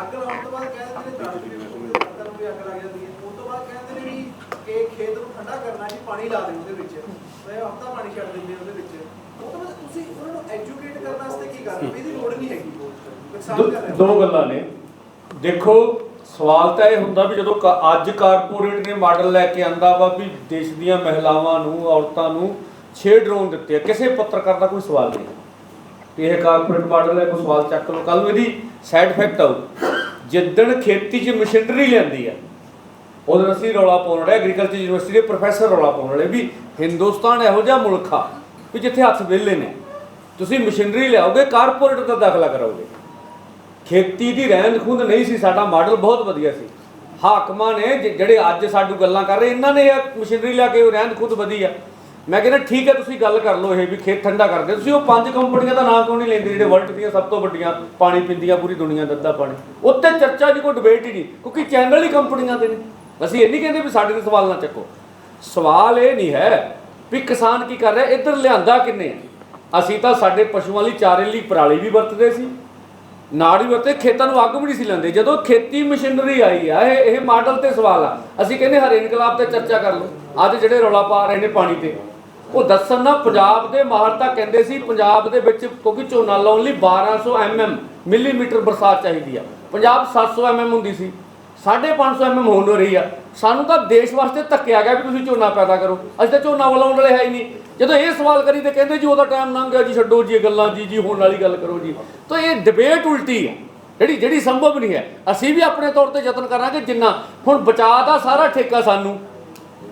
S6: ਅੱਗ ਲਾਉਣ ਤੋਂ ਬਾਅਦ ਕਹਿੰਦੇ ਨੇ ਦਾਣੇ ਵੀ ਅੰਦਰ ਨੂੰ ਵੀ ਅੱਗ ਲੱਗ ਜਾਂਦੀ ਹੈ। ਉਸ ਤੋਂ ਬਾਅਦ ਕਹਿੰਦੇ ਨੇ ਵੀ ਕਿ ਖੇਤ ਨੂੰ ਠੰਡਾ ਕਰਨਾ ਜੀ ਪਾਣੀ ਲਾ ਦੇ ਉਹਦੇ ਵਿੱਚ। ਤੇ ਹਫਤਾ ਪਾਣੀ ਛੱਡ ਦਿੰਦੇ ਉਹਦੇ ਵਿੱਚ। ਉਹ ਤੋਂ ਬਾਅਦ ਤੁਸੀਂ ਉਹਨਾਂ ਨੂੰ ਐਜੂਕੇਟ ਕਰਨ ਵਾਸਤੇ ਕੀ ਕਰ ਰਹੇ ਹੋ? ਇਹਦੀ ਲੋੜ ਨਹੀਂ ਹੈਗੀ।
S5: ਦੋ ਗੱਲਾਂ ਨੇ। ਦੇਖੋ, ਸਵਾਲ ਤਾਂ ਇਹ ਹੁੰਦਾ ਵੀ ਜਦੋਂ ਕ- ਅੱਜ ਕਾਰਪੋਰੇਟ ਨੇ ਮਾਡਲ ਲੈ ਕੇ ਆਂਦਾ ਵਾ ਵੀ ਦੇਸ਼ ਦੀਆਂ ਮਹਿਲਾਵਾਂ ਨੂੰ, ਔਰਤਾਂ ਨੂੰ 6 ਡਰੋਨ ਦਿੱਤੇ ਆ। ਕਿਸੇ ਪੱਤਰਕਾਰ ਦਾ ਕੋਈ ਸਵਾਲ ਨਹੀਂ। ਵੀ ਇਹ ਕਾਰਪੋਰੇਟ ਮਾਡਲ ਹੈ, ਕੋਈ ਸਵਾਲ ਚੱਕ ਲਓ। ਕੱਲ ਨੂੰ ਇਹਦੀ ਸਾਈਡ ਇਫੈਕਟ ਆਊ। ਜਿੱਦਣ ਖੇਤੀ 'ਚ ਮਸ਼ੀਨਰੀ ਲਿਆਂਦੀ ਆ, ਉਹਦੇ ਅਸੀਂ ਰੌਲਾ ਪਾਉਣ ਵਾਲੇ ਐਗਰੀਕਲਚਰ ਯੂਨੀਵਰਸਿਟੀ ਦੇ ਪ੍ਰੋਫੈਸਰ ਰੌਲਾ ਪਾਉਣ ਵਾਲੇ ਵੀ ਹਿੰਦੁਸਤਾਨ ਇਹੋ ਜਿਹਾ ਮੁਲਕ ਆ ਵੀ ਜਿੱਥੇ ਹੱਥ ਵਿਹਲੇ ਨੇ। ਤੁਸੀਂ ਮਸ਼ੀਨਰੀ ਲਿਆਓਗੇ, ਕਾਰਪੋਰੇਟ ਦਾ ਦਾਖਲਾ ਕਰਾਓਗੇ। ਖੇਤੀ ਦੀ ਰਹਿੰਦ ਖੁੰਦ ਨਹੀਂ ਸੀ, ਸਾਡਾ ਮਾਡਲ ਬਹੁਤ ਵਧੀਆ ਸੀ। ਹਾਕਮਾਂ ਨੇ ਜਿਹੜੇ ਅੱਜ ਸਾਡੂ ਗੱਲਾਂ ਕਰ ਰਹੇ, ਇਹਨਾਂ ਨੇ ਇਹ ਮਸ਼ੀਨਰੀ ਲਿਆ ਕੇ ਰਹਿੰਦ ਖੁੰਦ ਵਧੀ ਆ। ਮੈਂ ਕਹਿੰਦਾ, ਠੀਕ ਹੈ, ਤੁਸੀਂ ਗੱਲ ਕਰ ਲਓ ਇਹ ਵੀ ਖੇਤ ਠੰਡਾ ਕਰਦੇ ਤੁਸੀਂ ਉਹ ਪੰਜ ਕੰਪਨੀਆਂ ਦਾ ਨਾਮ ਕਿਉਂ ਨਹੀਂ ਲੈਂਦੇ, ਜਿਹੜੇ ਵਰਲਡ ਦੀਆਂ ਸਭ ਤੋਂ ਵੱਡੀਆਂ ਪਾਣੀ ਪੀਂਦੀਆਂ, ਪੂਰੀ ਦੁਨੀਆ ਦਾ ਅੱਧਾ ਪਾਣੀ? ਉੱਤੇ ਚਰਚਾ ਦੀ ਕੋਈ ਡਿਬੇਟ ਹੀ ਨਹੀਂ, ਕਿਉਂਕਿ ਚੈਨਲ ਹੀ ਕੰਪਨੀਆਂ ਦੇ ਨੇ। ਅਸੀਂ ਇਹ ਨਹੀਂ ਕਹਿੰਦੇ ਵੀ ਸਾਡੇ ਤੇ ਸਵਾਲ ਨਾ ਚੱਕੋ। ਸਵਾਲ ਇਹ ਨਹੀਂ ਹੈ ਵੀ ਕਿਸਾਨ ਕੀ ਕਰ ਰਿਹਾ, ਇੱਧਰ ਲਿਆਂਦਾ ਕਿੰਨੇ ਅਸੀਂ ਤਾਂ ਸਾਡੇ ਪਸ਼ੂਆਂ ਲਈ ਚਾਰੇ ਲਈ ਪਰਾਲੀ ਵੀ ਵਰਤਦੇ ਸੀ। ਨਾੜ ਵੀ ਵਰਤੇ ਖੇਤਾਂ ਨੂੰ ਅੱਗ ਵੀ ਨਹੀਂ ਸੀ ਲੈਂਦੇ। ਜਦੋਂ ਖੇਤੀ ਮਸ਼ੀਨਰੀ ਆਈ ਆ, ਇਹ ਇਹ ਮਾਡਲ ਤੇ ਸਵਾਲ ਆ। ਅਸੀਂ ਕਹਿੰਦੇ ਹਰੇ ਇਨਕਲਾਬ ਤੇ ਚਰਚਾ ਕਰ ਲਓ। ਅੱਜ ਜਿਹੜੇ ਰੌਲਾ ਪਾ ਰਹੇ ਨੇ ਪਾਣੀ ਤੇ। ਉਹ ਦੱਸਣ ਨਾ ਪੰਜਾਬ ਦੇ ਮਾਹਰ ਤਾਂ ਕਹਿੰਦੇ ਸੀ, ਪੰਜਾਬ ਦੇ ਵਿੱਚ ਕਿਉਂਕਿ ਝੋਨਾ ਲਾਉਣ ਲਈ 1200 ਐਮਐਮ ਮਿਲੀਮੀਟਰ ਬਰਸਾਤ ਚਾਹੀਦੀ ਆ। ਪੰਜਾਬ 700 ਐਮਐਮ ਹੁੰਦੀ ਸੀ। 550 ਐਮਐਮ ਹੋਣ ਰਹੀ ਆ। ਸਾਨੂੰ ਤਾਂ ਦੇਸ਼ ਵਾਸਤੇ ਧੱਕਿਆ ਗਿਆ ਵੀ ਤੁਸੀਂ ਝੋਨਾ ਪੈਦਾ ਕਰੋ। ਅਸੀਂ ਤਾਂ ਝੋਨਾ ਲਾਉਣ ਵਾਲੇ ਹੈ ਹੀ ਨਹੀਂ। ਜਦੋਂ ਇਹ ਸਵਾਲ ਕਰੀ ਤੇ ਕਹਿੰਦੇ ਜੀ ਉਹਦਾ ਟਾਈਮ ਲੰਘ ਗਿਆ ਜੀ ਛੱਡੋ ਜੀ ਇਹ ਗੱਲਾਂ ਜੀ ਜੀ ਹੋਣ ਵਾਲੀ ਗੱਲ ਕਰੋ ਜੀ। ਤਾਂ ਇਹ ਡਿਬੇਟ ਉਲਟੀ ਹੈ। ਜਿਹੜੀ ਜਿਹੜੀ ਸੰਭਵ ਨਹੀਂ ਹੈ। ਅਸੀਂ ਵੀ ਆਪਣੇ ਤੌਰ ਤੇ ਯਤਨ ਕਰਾਂਗੇ ਜਿੰਨਾ ਹੁਣ ਬਚਾਅ ਦਾ ਸਾਰਾ ਠੇਕਾ ਸਾਨੂੰ।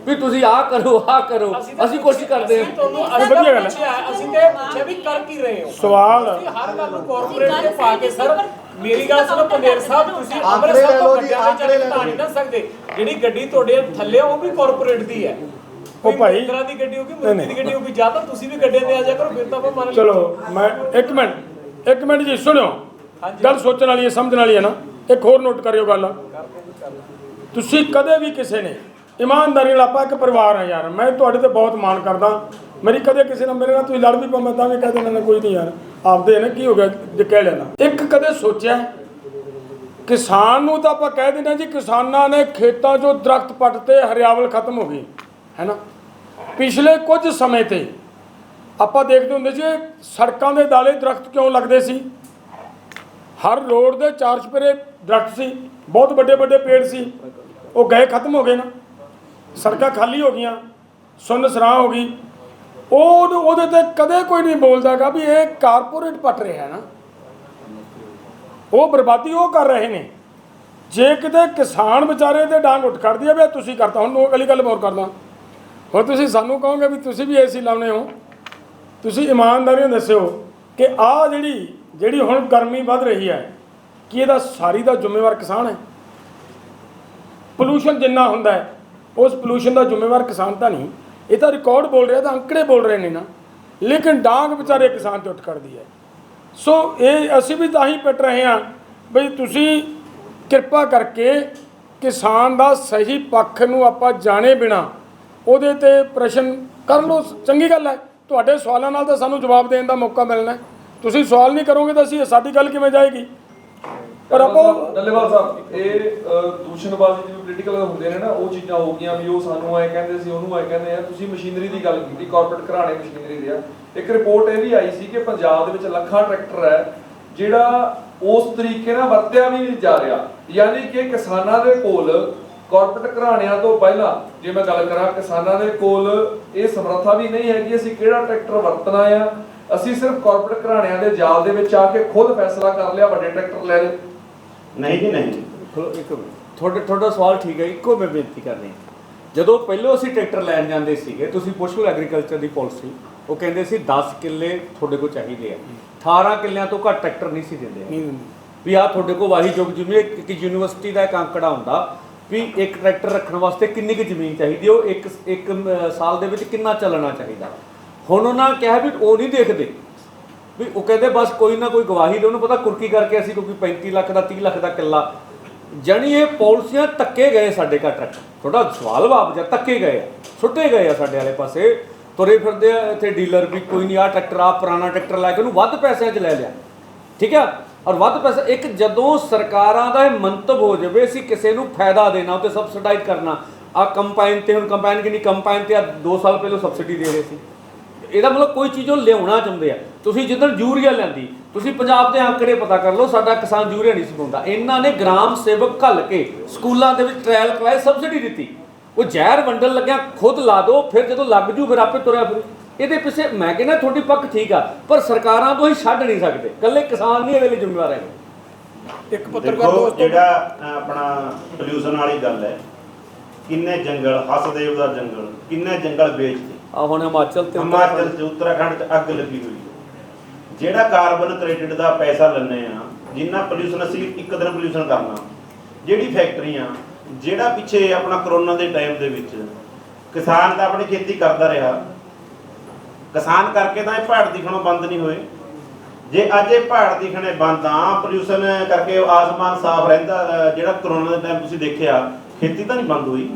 S5: ਵੀ ਤੁਸੀਂ ਆਹ ਕਰੋ ਆਹ ਕਰੋ। ਅਸੀਂ ਕੋਸ਼ਿਸ਼ ਕਰਦੇ ਹਾਂ।
S3: ਤੁਹਾਨੂੰ
S4: ਵਧੀਆ ਗੱਲ ਹੈ।
S3: ਅਸੀਂ ਤੇ ਪੁੱਛਿਆ ਵੀ ਕਰ ਕੀ ਰਹੇ ਹੋ?
S4: ਸਵਾਲ
S3: ਹਰ ਗੱਲ ਨੂੰ ਕਾਰਪੋਰੇਟ ਤੇ ਪਾ ਕੇ ਸਰ ਮੇਰੀ ਗੱਲ ਸੁਣੋ ਪੰਦੇਰ ਸਾਹਿਬ ਤੁਸੀਂ ਅੰਮ੍ਰਿਤਸਰ ਤੋਂ ਗੱਡੀਆਂ ਚੱਕ ਨਹੀਂ ਨਾ ਸਕਦੇ। ਜਿਹੜੀ ਗੱਡੀ ਤੁਹਾਡੇ ਥੱਲੇ ਆ, ਉਹ ਵੀ ਕਾਰਪੋਰੇਟ ਦੀ ਹੈ।
S4: ਉਹ ਭਾਈ-
S3: ਮਹਿੰਦਰਾ ਦੀ ਗੱਡੀ ਹੋਗੀ ਮਰੂਤੀ ਦੀ ਗੱਡੀ ਹੋਗੀ ਜਾਂ ਤਾਂ ਤੁਸੀਂ ਵੀ ਗੱਡੀਆਂ ਤੇ ਆ ਜਾ ਕਰੋ ਫਿਰ ਤਾਂ ਆਪਾਂ ਮੰਨ ਲਈਏ।
S4: ਚਲੋ ਮੈਂ ਇੱਕ ਮਿੰਟ ਇੱਕ ਮਿੰਟ ਜੀ ਸੁਣਿਓ। ਗੱਲ ਸੋਚਣ ਵਾਲੀ ਹੈ ਸਮਝਣ ਵਾਲੀ ਹੈ ਨਾ। ਇੱਕ ਹੋਰ ਨੋਟ ਕਰਿਓ ਗੱਲ। ਤੁਸੀਂ ਕਦੇ ਵੀ ਕਿਸੇ ਨੇ ਇਮਾਨਦਾਰੀ ਨਾਲ ਆਪਾਂ ਇੱਕ ਪਰਿਵਾਰ ਆ ਯਾਰ ਮੈਂ ਤੁਹਾਡੇ ਤੇ ਬਹੁਤ ਮਾਣ ਕਰਦਾ। ਮੇਰੀ ਕਦੇ ਕਿਸੇ ਨਾਲ ਮੇਰੇ ਨਾਲ ਤੁਸੀਂ ਲੜ ਵੀ ਪਾਵਾਂ ਤਾਂ ਵੀ ਕਹਦੇ ਨਾ ਕੋਈ ਨਹੀਂ ਯਾਰ। ਆਪਦੇ ਨੇ ਕੀ ਹੋ ਗਿਆ ਜੇ ਕਹਿ ਲੈਣਾ। ਇੱਕ ਕਦੇ ਸੋਚਿਆ ਕਿਸਾਨ ਨੂੰ ਤਾਂ ਆਪਾਂ ਕਹਿ ਦਿੰਦੇ ਜੀ ਕਿਸਾਨਾਂ ਨੇ ਖੇਤਾਂ 'ਚੋਂ ਦਰਖਤ ਪੱਟ ਤੇ ਹਰਿਆਵਲ ਖਤਮ ਹੋ ਗਈ ਹੈ ਨਾ ਪਿਛਲੇ ਕੁਝ ਸਮੇਂ ਤੇ ਆਪਾਂ ਦੇਖਦੇ ਹੁੰਦੇ ਸੀ, ਸੜਕਾਂ ਦੇ ਦਾਲੇ ਦਰਖਤ ਕਿਉਂ ਲੱਗਦੇ ਸੀ? ਹਰ ਰੋਡ ਦੇ ਚਾਰ ਚਪੇਰੇ ਦਰਖਤ ਸੀ, ਬਹੁਤ ਵੱਡੇ ਵੱਡੇ ਪੇੜ ਸੀ, ਉਹ ਗਏ ਖਤਮ ਹੋ ਗਏ ਨਾ। ਸੜਕਾਂ ਖਾਲੀ ਹੋ ਗਈਆਂ, ਸੁੰਨ ਸਰਾਂ ਹੋ ਗਈ। ਉਹ ਉਹਦੇ ਤੇ ਕਦੇ ਕੋਈ ਨਹੀਂ ਬੋਲਦਾਗਾ ਵੀ ਇਹ ਕਾਰਪੋਰੇਟ ਪਟ ਰਿਹਾ ਹੈ ਨਾ। ਉਹ ਬਰਬਾਦੀ ਉਹ ਕਰ ਰਹੇ ਨੇ। ਜੇ ਕਿਤੇ ਕਿਸਾਨ ਵਿਚਾਰੇ ਤੇ ਡਾਂਗ ਉੱਠ ਖੜਦੀ ਆ ਵੀ ਤੁਸੀਂ ਕਰਤਾ, ਹੁਣ ਉਹ ਅਗਲੀ ਗੱਲ ਹੋਰ ਕਰਦਾ। ਹੁਣ ਤੁਸੀਂ ਸਾਨੂੰ ਕਹੋਗੇ ਵੀ ਤੁਸੀਂ ਵੀ ਏਸੀ ਲਾਉਣੇ ਹੋ। ਤੁਸੀਂ ਇਮਾਨਦਾਰੀ ਨਾਲ ਦੱਸਿਓ ਕਿ ਆਹ ਜਿਹੜੀ ਜਿਹੜੀ ਹੁਣ ਗਰਮੀ ਵੱਧ ਰਹੀ ਹੈ, ਕੀ ਇਹਦਾ ਸਾਰੀ ਦਾ ਜ਼ਿੰਮੇਵਾਰ ਕਿਸਾਨ ਹੈ? ਪੋਲੂਸ਼ਨ ਜਿੰਨਾ ਹੁੰਦਾ ਹੈ, ਉਸ ਪੋਲੂਸ਼ਨ ਦਾ ਜ਼ਿੰਮੇਵਾਰ ਕਿਸਾਨ ਤਾਂ ਨਹੀਂ। ਇਹ ਤਾਂ ਰਿਕਾਰਡ ਬੋਲ ਰਿਹਾ ਤਾਂ ਅੰਕੜੇ ਬੋਲ ਰਹੇ ਨੇ ਨਾ। ਲੇਕਿਨ ਡਾਂਗ ਵਿਚਾਰੇ ਕਿਸਾਨ ਤੇ ਉੱਠ ਖੜਦੀ ਹੈ। ਸੋ ਇਹ ਅਸੀਂ ਵੀ ਤਾਂ ਹੀ ਪਿੱਟ ਰਹੇ ਹਾਂ ਬਈ ਤੁਸੀਂ ਕਿਰਪਾ ਕਰਕੇ ਕਿਸਾਨ ਦਾ ਸਹੀ ਪੱਖ ਨੂੰ ਆਪਾਂ ਜਾਣੇ ਬਿਨਾ ਉਹਦੇ ਤੇ ਪ੍ਰਸ਼ਨ ਕਰ ਲਓ, ਚੰਗੀ ਗੱਲ ਹੈ। ਤੁਹਾਡੇ ਸਵਾਲਾਂ ਨਾਲ ਤਾਂ ਸਾਨੂੰ ਜਵਾਬ ਦੇਣ ਦਾ ਮੌਕਾ ਮਿਲਣਾ ਤੁਸੀਂ ਸਵਾਲ ਨਹੀਂ ਕਰੋਗੇ ਤਾਂ ਅਸੀਂ ਸਾਡੀ ਗੱਲ ਕਿਵੇਂ ਜਾਏਗੀ? ਪਰ ਆਪਾਂ
S7: ਡੱਲੇਵਾਲ ਸਾਹਿਬ ਇਹ ਦੂਸ਼ਣਬਾਜ਼ੀ ਜਿਵੇਂ ਪੋਲੀਟੀਕਲ ਹੁੰਦੇ ਨੇ ਨਾ, ਉਹ ਚੀਜ਼ਾਂ ਹੋ ਗਈਆਂ ਵੀ, ਉਹ ਸਾਨੂੰ ਐ ਕਹਿੰਦੇ ਸੀ, ਉਹਨੂੰ ਐ ਕਹਿੰਦੇ ਆ। ਤੁਸੀਂ ਮਸ਼ੀਨਰੀ ਦੀ ਗੱਲ ਕੀਤੀ ਕਾਰਪੋਰੇਟ ਘਰਾਣੇ ਮਸ਼ੀਨਰੀ ਦੇ ਆ। ਇੱਕ ਰਿਪੋਰਟ ਇਹ ਵੀ ਆਈ ਸੀ ਕਿ ਪੰਜਾਬ ਦੇ ਵਿੱਚ ਲੱਖਾਂ ਟਰੈਕਟਰ ਹੈ, ਜਿਹੜਾ ਉਸ ਤਰੀਕੇ ਨਾਲ ਵਰਤਿਆ ਵੀ ਨਹੀਂ ਜਾ ਰਿਹਾ। ਯਾਨੀ ਕਿ ਕਿਸਾਨਾਂ ਦੇ ਕੋਲ ਕਾਰਪੋਰੇਟ ਘਰਾਣਿਆਂ ਤੋਂ ਪਹਿਲਾਂ ਜੇ ਮੈਂ ਗੱਲ ਕਰਾਂ ਕਿਸਾਨਾਂ ਦੇ ਕੋਲ ਇਹ ਸਮਰੱਥਾ ਵੀ ਨਹੀਂ ਹੈ ਕਿ ਅਸੀਂ ਕਿਹੜਾ ਟਰੈਕਟਰ ਵਰਤਣਾ ਆ। ਅਸੀਂ ਸਿਰਫ ਕਾਰਪੋਰੇਟ ਘਰਾਣਿਆਂ ਦੇ ਜਾਲ ਦੇ ਵਿੱਚ ਆ ਕੇ ਖੁਦ ਫੈਸਲਾ ਕਰ ਲਿਆ ਵੱਡੇ ਟਰੈਕਟਰ ਲੈ ਲਏ।
S2: ਨਹੀਂ ਜੀ ਨਹੀਂ।
S5: ਇੱਕ ਤੁਹਾਡੇ ਤੁਹਾਡਾ ਸਵਾਲ ਠੀਕ ਹੈ ਇੱਕੋ ਮੈਂ ਬੇਨਤੀ ਕਰਨੀ ਜਦੋਂ ਪਹਿਲਾਂ ਅਸੀਂ ਟਰੈਕਟਰ ਲੈਣ ਜਾਂਦੇ ਸੀਗੇ ਤੁਸੀਂ ਪੁੱਛ ਐਗਰੀਕਲਚਰ ਦੀ ਪਾਲਿਸੀ ਉਹ ਕਹਿੰਦੇ ਸੀ 10 ਕਿੱਲੇ ਤੁਹਾਡੇ ਕੋਲ ਚਾਹੀਦੇ ਆ। 18 ਕਿੱਲਿਆਂ ਤੋਂ ਘੱਟ ਟਰੈਕਟਰ ਨਹੀਂ ਸੀ ਦਿੰਦੇ ਵੀ ਆ ਤੁਹਾਡੇ ਕੋਲ ਵਾਹੀ ਯੋਗ ਜਿਵੇਂ ਕਿ ਯੂਨੀਵਰਸਿਟੀ ਦਾ ਇੱਕ ਅੰਕੜਾ ਹੁੰਦਾ ਵੀ ਇੱਕ ਟਰੈਕਟਰ ਰੱਖਣ ਵਾਸਤੇ ਕਿੰਨੀ ਕੁ ਜ਼ਮੀਨ ਚਾਹੀਦੀ ਉਹ ਇੱਕ ਇੱਕ ਸਾਲ ਦੇ ਵਿੱਚ ਕਿੰਨਾ ਚੱਲਣਾ ਚਾਹੀਦਾ? ਹੁਣ ਉਹਨਾਂ ਕਿਹਾ ਵੀ ਉਹ ਨਹੀਂ ਦੇਖਦੇ। ਵੀ ਉਹ ਕਹਿੰਦੇ ਬਸ ਕੋਈ ਨਾ ਕੋਈ ਗਵਾਹੀ ਦੇ ਉਹਨੂੰ ਪਤਾ ਕੁਰਕੀ ਕਰਕੇ ਅਸੀਂ ਕੋਈ 35 ਲੱਖ ਦਾ 30 ਲੱਖ ਦਾ ਕਿੱਲਾ। ਜਾਣੀ ਇਹ ਪਾਲਿਸੀਆਂ ਤੱਕੇ ਗਏ ਸਾਡੇ ਘਰ ਟਰੱਕ ਤੁਹਾਡਾ ਸਵਾਲ ਵਾਪ ਜਾਂ ਤੱਕੇ ਗਏ ਆ, ਸੁੱਟੇ ਗਏ ਆ ਸਾਡੇ ਵਾਲੇ ਪਾਸੇ। ਤੁਰੇ ਫਿਰਦੇ ਆ ਇੱਥੇ ਡੀਲਰ ਵੀ ਕੋਈ ਨਹੀਂ ਆ ਟਰੈਕਟਰ ਆ ਪੁਰਾਣਾ ਟਰੈਕਟਰ ਲੈ ਕੇ ਉਹਨੂੰ ਵੱਧ ਪੈਸਿਆਂ 'ਚ ਲੈ ਲਿਆ। ਠੀਕ ਆ? ਔਰ ਵੱਧ ਪੈਸਾ ਇੱਕ ਜਦੋਂ ਸਰਕਾਰਾਂ ਦਾ ਇਹ ਮੰਤਵ ਹੋ ਜਾਵੇ, ਅਸੀਂ ਕਿਸੇ ਨੂੰ ਫਾਇਦਾ ਦੇਣਾ ਉਹ ਸਬਸਿਡਾਈਜ਼ ਕਰਨਾ। ਆ ਕੰਪਾਈਨ ਤੇ ਹੁਣ ਕੰਪਾਈਨ ਕਿੰਨੀ ਕੰਪਾਈਨ ਤੇ ਆ 2 ਸਾਲ ਪਹਿਲਾਂ ਸਬਸਿਡੀ ਦੇ ਰਹੇ ਸੀ। ਇਹਦਾ ਮਤਲਬ ਕੋਈ ਚੀਜ਼ ਉਹ ਲਿਆਉਣਾ ਚਾਹੁੰਦੇ ਆ। ਤੁਸੀਂ ਜਿੱਦਣ ਯੂਰੀਆ ਲੈਂਦੀ ਤੁਸੀਂ ਪੰਜਾਬ ਦੇ ਅੰਕੜੇ ਪਤਾ ਕਰ ਲਓ, ਸਾਡਾ ਕਿਸਾਨ ਯੂਰੀਆ ਨਹੀਂ ਸੀ ਇਹਨਾਂ ਨੇ ਗ੍ਰਾਮ ਸੇਵਕ ਘੱਲ ਕੇ ਸਕੂਲਾਂ ਦੇ ਵਿੱਚ ਟ੍ਰਾਇਲ ਕਰਾਏ ਸਬਸਿਡੀ ਦਿੱਤੀ। ਉਹ ਜ਼ਹਿਰ ਵੰਡਣ ਲੱਗਿਆ ਖੁਦ ਲਾ ਦਿਓ, ਫਿਰ ਜਦੋਂ ਲੱਗ ਜੂ, ਫਿਰ ਆਪੇ ਤੁਰਿਆ ਫਿਰ। ਇਹਦੇ ਪਿੱਛੇ ਮੈਂ ਕਹਿੰਦਾ ਤੁਹਾਡੀ ਪੱਖ ਠੀਕ ਆ ਪਰ ਸਰਕਾਰਾਂ ਤੋਂ ਹੀ ਛੱਡ ਨਹੀਂ ਸਕਦੇ। ਇਕੱਲੇ ਕਿਸਾਨ ਨਹੀਂ ਇਹਦੇ ਲਈ ਜ਼ਿੰਮੇਵਾਰ ਹੈਗੇ।
S3: ਇੱਕ ਪੱਤਰਕਾਰ ਦੋਸਤੋ
S2: ਜਿਹੜਾ ਆਪਣਾ ਪੋਲਿਊਸ਼ਨ ਵਾਲੀ ਗੱਲ ਹੈ ਕਿੰਨੇ ਜੰਗਲ ਹਸਦੇਵ ਦਾ ਜੰਗਲ ਕਿੰਨੇ ਜੰਗਲ ਵੇਚਦੇ।
S5: ਆ ਹੁਣ ਹਿਮਾਚਲ ਤੇ
S2: ਹਿਮਾਚਲ ਚ ਉੱਤਰਾਖੰਡ ਚ ਅੱਗ ਲੱਗੀ ਹੋਈ ਹੈ। ਜਿਹੜਾ ਕਾਰਬਨ ਕ੍ਰੈਡਿਟ ਦਾ ਪੈਸਾ ਲੈਣੇ ਆ ਜਿੰਨਾ ਪੋਲਿਊਸ਼ਨ ਅਸੀਂ ਇੱਕ ਦਿਨ ਪੋਲਿਊਸ਼ਨ ਕਰਨਾ ਜਿਹੜੀ ਫੈਕਟਰੀਆਂ ਜਿਹੜਾ ਪਿੱਛੇ ਆਪਣਾ ਕਰੋਨਾ ਦੇ ਟਾਈਮ ਦੇ ਵਿੱਚ ਕਿਸਾਨ ਤਾਂ ਆਪਣੀ ਖੇਤੀ ਕਰਦਾ ਰਿਹਾ ਕਿਸਾਨ ਕਰਕੇ ਤਾਂ ਇਹ ਪਹਾੜ ਦਿਖਣੋਂ ਬੰਦ ਨਹੀਂ ਹੋਏ। ਜੇ ਅੱਜ ਇਹ ਪਹਾੜ ਦਿਖਣੇ ਬੰਦ ਆ ਪੋਲਿਊਸ਼ਨ ਕਰਕੇ ਆਸਮਾਨ ਸਾਫ਼ ਰਹਿੰਦਾ ਜਿਹੜਾ ਕਰੋਨਾ ਦੇ ਟਾਈਮ ਤੁਸੀਂ ਦੇਖਿਆ, ਖੇਤੀ ਤਾਂ ਨਹੀਂ ਬੰਦ ਹੋਈ।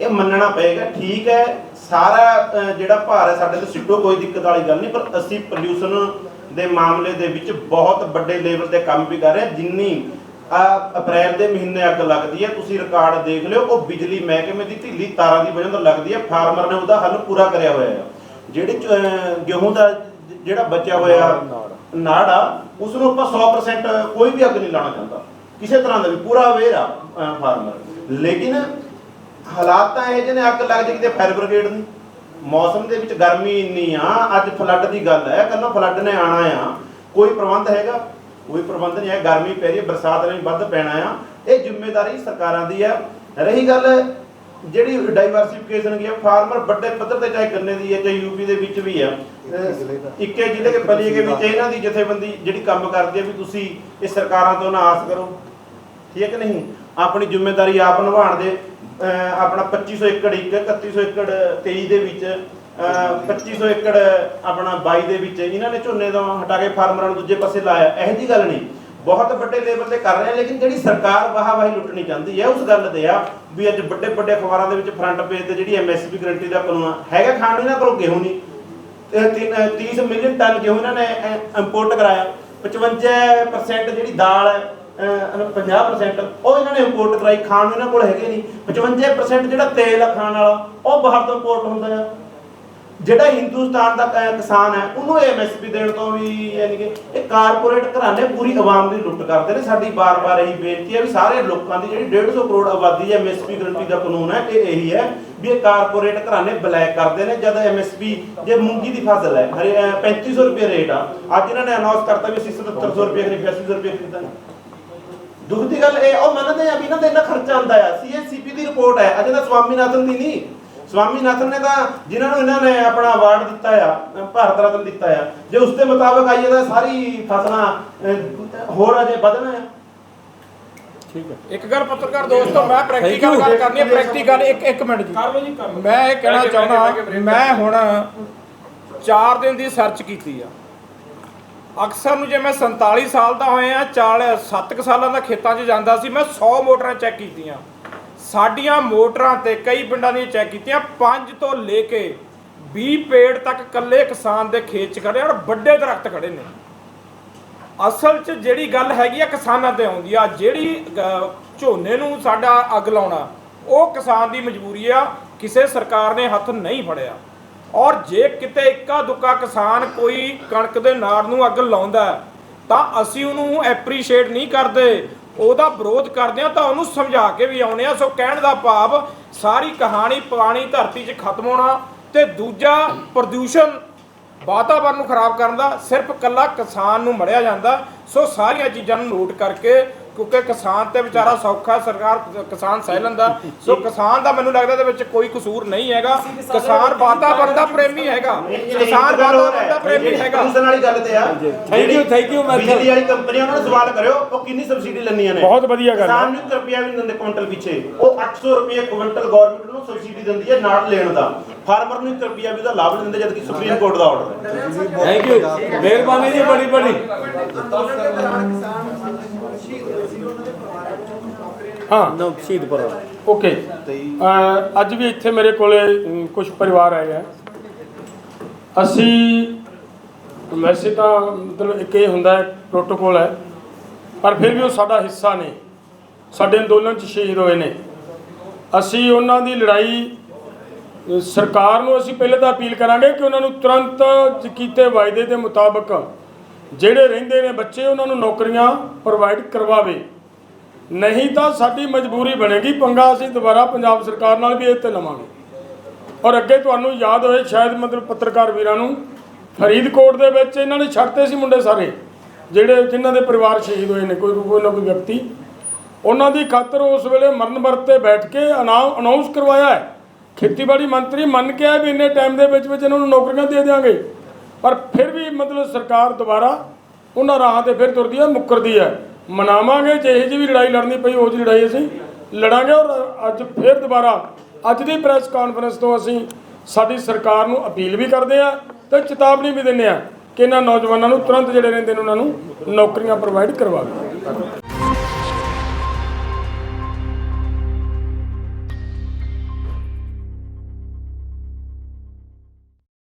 S2: ਇਹ ਮੰਨਣਾ ਪਏਗਾ, ਠੀਕ ਹੈ, ਸਾਰਾ ਜਿਹੜਾ ਭਾਰ ਹੈ ਸਾਡੇ ਤੇ ਸਿੱਟੋ ਕੋਈ ਦਿੱਕਤ ਵਾਲੀ ਗੱਲ ਨਹੀਂ, ਪਰ ਅਸੀਂ ਪੋਲਿਊਸ਼ਨ ਦੇ ਮਾਮਲੇ ਦੇ ਵਿੱਚ ਬਹੁਤ ਵੱਡੇ ਲੈਵਲ ਤੇ ਕੰਮ ਵੀ ਕਰ ਰਹੇ ਜਿੰਨੀ ਆ ਅਪ੍ਰੈਲ ਦੇ ਮਹੀਨੇ ਅੱਗ ਲੱਗਦੀ ਹੈ ਤੁਸੀਂ ਰਿਕਾਰਡ ਦੇਖ ਲਿਓ ਉਹ ਬਿਜਲੀ ਮਹਿਕਮੇ ਦੀ ਢਿੱਲੀ ਤਾਰਾਂ ਦੀ ਵਜ੍ਹਾ ਤੋਂ ਲੱਗਦੀ ਹੈ ਫਾਰਮਰ ਨੇ ਉਹਦਾ ਹੱਲ ਪੂਰਾ ਕਰਿਆ ਹੋਇਆ ਹੈ। ਜਿਹੜੀ ਗੇਹੂੰ ਦਾ ਜਿਹੜਾ ਬਚਿਆ ਹੋਇਆ ਨਾੜ ਉਸ ਨੂੰ ਆਪਾਂ 100% ਕੋਈ ਵੀ ਅੱਗ ਨਹੀਂ ਲਾਣਾ ਚਾਹੁੰਦਾ। ਕਿਸੇ ਤਰ੍ਹਾਂ ਦਾ ਵੀ ਪੂਰਾ ਅਵੇਅਰ ਆ ਫਾਰਮਰ ਲੇਕਿਨ ਹਾਲਾਤ ਤਾਂ ਇਹ ਜਿਹੇ ਨੇ ਅੱਗ ਲੱਗ ਜੇ ਕਿਤੇ ਫਾਇਰ ਬ੍ਰਿਗੇਡ ਨਹੀਂ ਮੌਸਮ ਦੇ ਵਿੱਚ ਗਰਮੀ ਇੰਨੀ ਆ ਅੱਜ ਫਲੱਡ ਦੀ ਗੱਲ ਹੈ ਕੱਲੋਂ ਫਲੱਡ ਨੇ ਆਣਾ ਆ। ਕੋਈ ਪ੍ਰਬੰਧ ਹੈਗਾ? ਕੋਈ ਪ੍ਰਬੰਧ ਨਹੀਂ ਹੈ ਗਰਮੀ ਪੈ ਰਹੀ ਹੈ ਬਰਸਾਤ ਨੇ ਵੀ ਵੱਧ ਪੈਣਾ ਆ। ਇਹ ਜ਼ਿੰਮੇਵਾਰੀ ਸਰਕਾਰਾਂ ਦੀ ਹੈ। ਰਹੀ ਗੱਲ ਜਿਹੜੀ ਡਾਈਵਰਸਿਫਿਕੇਸ਼ਨ ਕੀ ਹੈ ਫਾਰਮਰ ਵੱਡੇ ਪੱਧਰ ਤੇ ਚਾਹੇ ਗੰਨੇ ਦੀ ਹੈ ਚਾਹੇ ਯੂਪੀ ਦੇ ਵਿੱਚ ਵੀ ਆ। ਇੱਕੇ ਜ਼ਿਲ੍ਹੇ ਕੇ ਬਲੀਏ ਦੇ ਵਿੱਚ ਇਹਨਾਂ ਦੀ ਜਥੇਬੰਦੀ ਜਿਹੜੀ ਕੰਮ ਕਰਦੀ ਹੈ ਵੀ ਤੁਸੀਂ ਇਹ ਸਰਕਾਰਾਂ ਤੋਂ ਨਾ ਆਸ ਕਰੋ। ਠੀਕ ਨਹੀਂ? ਆਪਣੀ ਜ਼ਿੰਮੇਵਾਰੀ ਆਪ ਨਿਭਾਉਣ ਦੇ ਆਪਣਾ 2500 ਏਕੜ ਇੱਕ 3100 ਏਕੜ 23 ਦੇ ਵਿੱਚ 2500 ਏਕੜ ਆਪਣਾ 22 ਦੇ ਵਿੱਚ ਇਹਨਾਂ ਨੇ ਝੋਨੇ ਤੋਂ ਹਟਾ ਕੇ ਫਾਰਮਰਾਂ ਨੂੰ ਦੂਜੇ ਪਾਸੇ ਲਾਇਆ। ਇਹੋ ਜੀ ਗੱਲ ਨਹੀਂ। ਬਹੁਤ ਵੱਡੇ ਲੈਵਲ ਤੇ ਕਰ ਰਹੇ ਆ, ਲੇਕਿਨ ਜਿਹੜੀ ਸਰਕਾਰ ਵਾਹ ਵਾਹੀ ਲੁੱਟਣੀ ਚਾਹੁੰਦੀ ਹੈ, ਉਸ ਗੱਲ ਦੇ ਆ ਵੀ ਅੱਜ ਵੱਡੇ ਵੱਡੇ ਅਖਬਾਰਾਂ ਦੇ ਵਿੱਚ ਫਰੰਟ ਪੇਜ ਤੇ ਜਿਹੜੀ ਐਮਐਸਪੀ ਗਰੰਟੀ ਦਾ ਕਾਨੂੰਨ ਹੈਗਾ ਖਾਣ ਇਹਨਾਂ ਕੋਲ ਗੇਹੂੰ ਨਹੀਂ। 30 ਮਿਲੀਅਨ ਟਨ ਗੇਹੂੰ ਇਹਨਾਂ ਨੇ ਇੰਪੋਰਟ ਕਰਾਇਆ। 55% ਜਿਹੜੀ ਦਾਲ ਹੈ, ਅਹ 50% ਉਹ ਇਹਨਾਂ ਨੇ ਇੰਪੋਰਟ ਕਰਾਈ। ਖਾਣ ਨੂੰ ਇਹਨਾਂ ਕੋਲ ਹੈਗੇ ਨਹੀਂ। 55% ਜਿਹੜਾ ਤੇਲ ਆ ਖਾਣ ਵਾਲਾ, ਉਹ ਬਾਹਰ ਤੋਂ ਇੰਪੋਰਟ ਹੁੰਦਾ ਆ। ਜਿਹੜਾ ਹਿੰਦੁਸਤਾਨ ਦਾ ਕਿਸਾਨ ਹੈ, ਉਹਨੂੰ ਐਮਐਸਪੀ ਦੇਣ ਤੋਂ ਵੀ ਯਾਨੀ ਕਿ ਇਹ ਕਾਰਪੋਰੇਟ ਘਰਾਣੇ ਪੂਰੀ ਆਵਾਮ ਦੀ ਲੁੱਟ ਕਰਦੇ ਨੇ। ਸਾਡੀ ਬਾਰ-ਬਾਰ ਇਹੀ ਬੇਨਤੀ ਹੈ ਵੀ ਸਾਰੇ ਲੋਕਾਂ ਦੀ ਜਿਹੜੀ 150 ਕਰੋੜ ਆਬਾਦੀ ਹੈ ਐਮਐਸਪੀ ਗਰੰਟੀ ਦਾ ਕਾਨੂੰਨ ਹੈ ਇਹ ਇਹੀ ਹੈ ਵੀ ਇਹ ਕਾਰਪੋਰੇਟ ਘਰਾਣੇ ਬਲੈਕ ਕਰਦੇ ਨੇ। ਜਦ ਐਮਐਸਪੀ ਜੇ ਮੂੰਗੀ ਦੀ ਫਸਲ ਹੈ, ਹਰੇ 3500 ਰੁਪਏ ਰੇਟ ਆ, ਅੱਜ ਇਹਨਾਂ ਨੇ ਅਨਾਉਂਸ ਕਰਤਾ ਵੀ 7700 ਰੁਪਏ ਖਰੀਦ 8500 ਰੁਪਏ ਖਰੀਦਾਂਗੇ ਦੁੱਖ ਦੀ ਗੱਲ ਇਹ, ਉਹ ਮੰਨਦੇ ਆ ਵੀ ਇਹਨਾਂ ਤੇ ਇੰਨਾ ਖਰਚਾ ਆਉਂਦਾ ਆ। ਸੀਐਸਸੀਪੀ ਦੀ ਰਿਪੋਰਟ ਹੈ, ਅਜੇ ਤਾਂ ਸਵਾਮੀਨਾਥਨ ਦੀ ਨਹੀਂ। ਸਵਾਮੀਨਾਥਨ ਨੇ ਤਾਂ ਜਿਨ੍ਹਾਂ ਨੂੰ ਇਹਨਾਂ ਨੇ ਆਪਣਾ ਅਵਾਰਡ ਦਿੱਤਾ ਆ ਭਾਰਤ ਰਤਨ ਦਿੱਤਾ ਆ ਜੇ ਉਸ ਦੇ ਮੁਤਾਬਕ ਆਈਏ ਤਾਂ ਸਾਰੀ ਫਸਲਾਂ ਹੋਰ ਅਜੇ ਵਧਣਾ ਆ।
S3: ਇੱਕ ਗੱਲ ਪੱਤਰਕਾਰ ਦੋਸਤੋ ਮੈਂ ਪ੍ਰੈਕਟੀਕਲ ਗੱਲ ਕਰਨੀ ਹੈ ਪ੍ਰੈਕਟੀਕਲ ਇੱਕ ਇੱਕ ਮਿੰਟ ਜੀ।
S4: ਕਰ ਲਓ ਜੀ ਕਰ ਲਓ।
S3: ਮੈਂ ਇਹ ਕਹਿਣਾ ਚਾਹੁੰਦਾ ਮੈਂ ਹੁਣ 4 ਦਿਨ ਦੀ ਸਰਚ ਕੀਤੀ ਆ।
S8: ਅਕਸਰ ਨੂੰ ਜੇ ਮੈਂ 47 ਸਾਲ ਦਾ ਹੋਇਆ 40 7 ਸਾਲਾਂ ਦਾ ਖੇਤਾਂ 'ਚ ਜਾਂਦਾ ਸੀ ਮੈਂ 100 ਮੋਟਰਾਂ ਚੈੱਕ ਕੀਤੀਆਂ। ਸਾਡੀਆਂ ਮੋਟਰਾਂ ਤੇ ਕਈ ਪਿੰਡਾਂ ਦੀਆਂ ਚੈੱਕ ਕੀਤੀਆਂ 5 ਤੋਂ ਲੈ ਕੇ 20 ਪੇੜ ਤੱਕ ਇਕੱਲੇ ਕਿਸਾਨ ਦੇ ਖੇਤ 'ਚ ਖੜੇ ਔਰ ਵੱਡੇ ਦਰਖਤ ਖੜੇ ਨੇ। ਅਸਲ 'ਚ ਜਿਹੜੀ ਗੱਲ ਹੈਗੀ ਆ ਕਿਸਾਨਾਂ ਤੇ ਆਉਂਦੀ ਆ, ਜਿਹੜੀ ਝੋਨੇ ਨੂੰ ਸਾਡਾ ਅੱਗ ਲਾਉਣਾ, ਉਹ ਕਿਸਾਨ ਦੀ ਮਜਬੂਰੀ ਆ, ਕਿਸੇ ਸਰਕਾਰ ਨੇ ਹੱਥ ਨਹੀਂ ਫੜਿਆ। ਔਰ ਜੇ ਕਿਤੇ ਇੱਕਾ ਦੁੱਕਾ ਕਿਸਾਨ ਕੋਈ ਕਣਕ ਦੇ ਨਾੜ ਨੂੰ ਅੱਗ ਲਾਉਂਦਾ, ਤਾਂ ਅਸੀਂ ਉਹਨੂੰ ਐਪਰੀਸ਼ੀਏਟ ਨਹੀਂ ਕਰਦੇ ਉਹਦਾ ਵਿਰੋਧ ਕਰਦੇ ਆ ਤਾਂ ਉਹਨੂੰ ਸਮਝਾ ਕੇ ਵੀ ਆਉਨੇ ਆ। ਸੋ ਕਹਿਣ ਦਾ ਭਾਵ ਸਾਰੀ ਕਹਾਣੀ ਪੁਰਾਣੀ ਧਰਤੀ 'ਚ ਖਤਮ ਹੋਣਾ ਤੇ ਦੂਜਾ ਪ੍ਰਦੂਸ਼ਣ ਵਾਤਾਵਰਨ ਨੂੰ ਖਰਾਬ ਕਰਨ ਦਾ ਸਿਰਫ ਕੱਲਾ ਕਿਸਾਨ ਨੂੰ ਮੜਿਆ ਜਾਂਦਾ। ਸੋ ਸਾਰੀਆਂ ਚੀਜ਼ਾਂ ਨੂੰ ਨੋਟ ਕਰਕੇ ਕਿਉਂਕਿ ਕਿਸਾਨ ਤੇ ਵਿਚਾਰਾ ਸੌਖਾ ਸਰਕਾਰ ਕਿਸਾਨ ਸਹਿ ਲੈਂਦਾ। ਸੋ ਕਿਸਾਨ ਦਾ ਮੈਨੂੰ ਲੱਗਦਾ ਇਹਦੇ ਵਿੱਚ ਕੋਈ ਕਸੂਰ ਨਹੀਂ ਹੈਗਾ। ਕਿਸਾਨ ਵਾਤਾਵਰਨ ਦਾ ਪ੍ਰੇਮੀ ਹੈਗਾ। ਕਿਸਾਨ ਵਾਤਾਵਰਨ ਦਾ ਪ੍ਰੇਮੀ ਹੈਗਾ।
S2: ਪ੍ਰਦੂਸ਼ਣ ਵਾਲੀ ਗੱਲ ਤੇ ਆ।
S5: ਥੈਂਕ ਯੂ ਥੈਂਕ ਯੂ
S2: ਬਿਜਲੀ
S5: ਮੈਥਲ
S2: ਵਾਲੀ ਕੰਪਨੀ ਉਹਨਾਂ ਨੂੰ ਸਵਾਲ ਕਰਿਓ ਉਹ ਕਿੰਨੀ ਸਬਸਿਡੀ ਲੈਂਦੀਆਂ ਨੇ?
S4: ਬਹੁਤ ਵਧੀਆ ਗੱਲ ਹੈ।
S2: ਕਿਸਾਨ ਨੂੰ 1 ਰੁਪਿਆ ਵੀ ਦਿੰਦੇ ਕੁਇੰਟਲ ਪਿੱਛੇ। ਉਹ 800 ਰੁਪਏ ਕੁਇੰਟਲ ਗਵਰਨਮੈਂਟ ਨੂੰ ਸਬਸਿਡੀ ਦਿੰਦੀ ਹੈ ਨਾੜ ਲੈਣ ਦਾ। ਫਾਰਮਰ ਨੂੰ 1 ਰੁਪਿਆ ਵੀ ਉਹਦਾ ਲਾਭ ਨਹੀਂ ਦਿੰਦੇ ਜਦਕਿ ਸੁਪਰੀਮ ਕੋਰਟ ਦਾ ਆਰਡਰ ਹੈ।
S5: ਥੈਂਕ ਯੂ ਮਿਹਰਬਾਨੀ ਜੀ ਬੜੀ ਬੜੀ
S6: ਅੰਦੋਲਨ ਦੇ ਦੌਰਾਨ ਕਿਸਾਨ ਸ਼ਹੀਦ ਹੋਏ ਸੀ ਉਹਨਾਂ ਦੇ ਪਰਿਵਾਰਾਂ ਨੂੰ ਨੌਕਰੀਆਂ ਨਹੀਂ
S4: ਹਾਂ।
S5: ਨਾ ਸ਼ਹੀਦ ਪਰ
S4: ਓਕੇ। ਅ, ਅੱਜ ਵੀ ਇੱਥੇ ਮੇਰੇ ਕੋਲੇ ਕੁਝ ਪਰਿਵਾਰ ਆਏ ਆ ਅਸੀਂ ਵੈਸੇ ਤਾਂ ਮਤਲਬ ਇੱਕ ਇਹ ਹੁੰਦਾ ਹੈ ਪ੍ਰੋਟੋਕੋਲ ਹੈ ਪਰ ਫਿਰ ਵੀ ਉਹ ਸਾਡਾ ਹਿੱਸਾ ਨੇ। ਸਾਡੇ ਅੰਦੋਲਨ 'ਚ ਸ਼ਹੀਦ ਹੋਏ ਨੇ। ਅਸੀਂ ਉਹਨਾਂ ਦੀ ਲੜਾਈ ਸਰਕਾਰ ਨੂੰ ਅਸੀਂ ਪਹਿਲੇ ਤਾਂ ਅਪੀਲ ਕਰਾਂਗੇ ਕਿ ਉਹਨਾਂ ਨੂੰ ਤੁਰੰਤ ਕੀਤੇ ਵਾਅਦੇ ਦੇ ਮੁਤਾਬਕ ਜਿਹੜੇ ਰਹਿੰਦੇ ਨੇ ਬੱਚੇ ਉਹਨਾਂ ਨੂੰ ਨੌਕਰੀਆਂ ਪ੍ਰੋਵਾਈਡ ਕਰਵਾਵੇ। ਨਹੀਂ ਤਾਂ ਸਾਡੀ ਮਜਬੂਰੀ ਬਣੇਗੀ, ਪੰਗਾ ਅਸੀਂ ਦੁਬਾਰਾ ਪੰਜਾਬ ਸਰਕਾਰ ਨਾਲ ਵੀ ਇਹ ਤੇ ਲਵਾਂਗੇ। ਔਰ ਅੱਗੇ ਤੁਹਾਨੂੰ ਯਾਦ ਹੋਏ ਸ਼ਾਇਦ ਮਤਲਬ ਪੱਤਰਕਾਰ ਵੀਰਾਂ ਨੂੰ, ਫਰੀਦਕੋਟ ਦੇ ਵਿੱਚ ਇਹਨਾਂ ਨੇ ਛੱਡਤੇ ਸੀ ਮੁੰਡੇ ਸਾਰੇ, ਜਿਹੜੇ ਜਿਨ੍ਹਾਂ ਦੇ ਪਰਿਵਾਰ ਸ਼ਹੀਦ ਹੋਏ ਨੇ, ਕੋਈ ਕੋਈ ਨਾ ਕੋਈ ਵਿਅਕਤੀ। ਉਹਨਾਂ ਦੀ ਖਾਤਰ ਉਸ ਵੇਲੇ ਮਰਨ ਵਰਤ ਤੇ ਬੈਠ ਕੇ ਅਨਾਉਂਸ ਕਰਵਾਇਆ ਹੈ। ਖੇਤੀਬਾੜੀ ਮੰਤਰੀ ਮੰਨ ਕੇ ਆਏ ਵੀ ਇੰਨੇ ਟਾਈਮ ਦੇ ਵਿੱਚ ਵਿੱਚ ਇਹਨਾਂ ਨੂੰ ਨੌਕਰੀਆਂ ਦੇ ਦੇਵਾਂਗੇ ਪਰ ਫਿਰ ਵੀ ਮਤਲਬ ਸਰਕਾਰ ਦੁਬਾਰਾ ਉਹਨਾਂ ਰਾਹਾਂ ਤੇ ਫਿਰ ਤੁਰਦੀ ਹੈ, ਮੁੱਕਰਦੀ ਹੈ। ਮਨਾਵਾਂਗੇ ਜੇ ਇਹ ਜਿਹੀ ਵੀ ਲੜਾਈ ਲੜਨੀ ਪਈ, ਉਹ ਜਿਹੀ ਲੜਾਈ ਅਸੀਂ ਲੜਾਂਗੇ ਔਰ ਅੱਜ ਫਿਰ ਦੁਬਾਰਾ ਅੱਜ ਦੀ ਪ੍ਰੈਸ ਕਾਨਫਰੰਸ ਤੋਂ ਅਸੀਂ ਸਾਡੀ ਸਰਕਾਰ ਨੂੰ ਅਪੀਲ ਵੀ ਕਰਦੇ ਆ ਤੇ ਚੇਤਾਵਨੀ ਵੀ ਦਿੰਦੇ ਆ ਕਿ ਇਹਨਾਂ ਨੌਜਵਾਨਾਂ ਨੂੰ ਤੁਰੰਤ ਜਿਹੜੇ ਰਹਿੰਦੇ ਨੇ, ਉਹਨਾਂ ਨੂੰ ਨੌਕਰੀਆਂ ਪ੍ਰੋਵਾਈਡ ਕਰਵਾਵੇ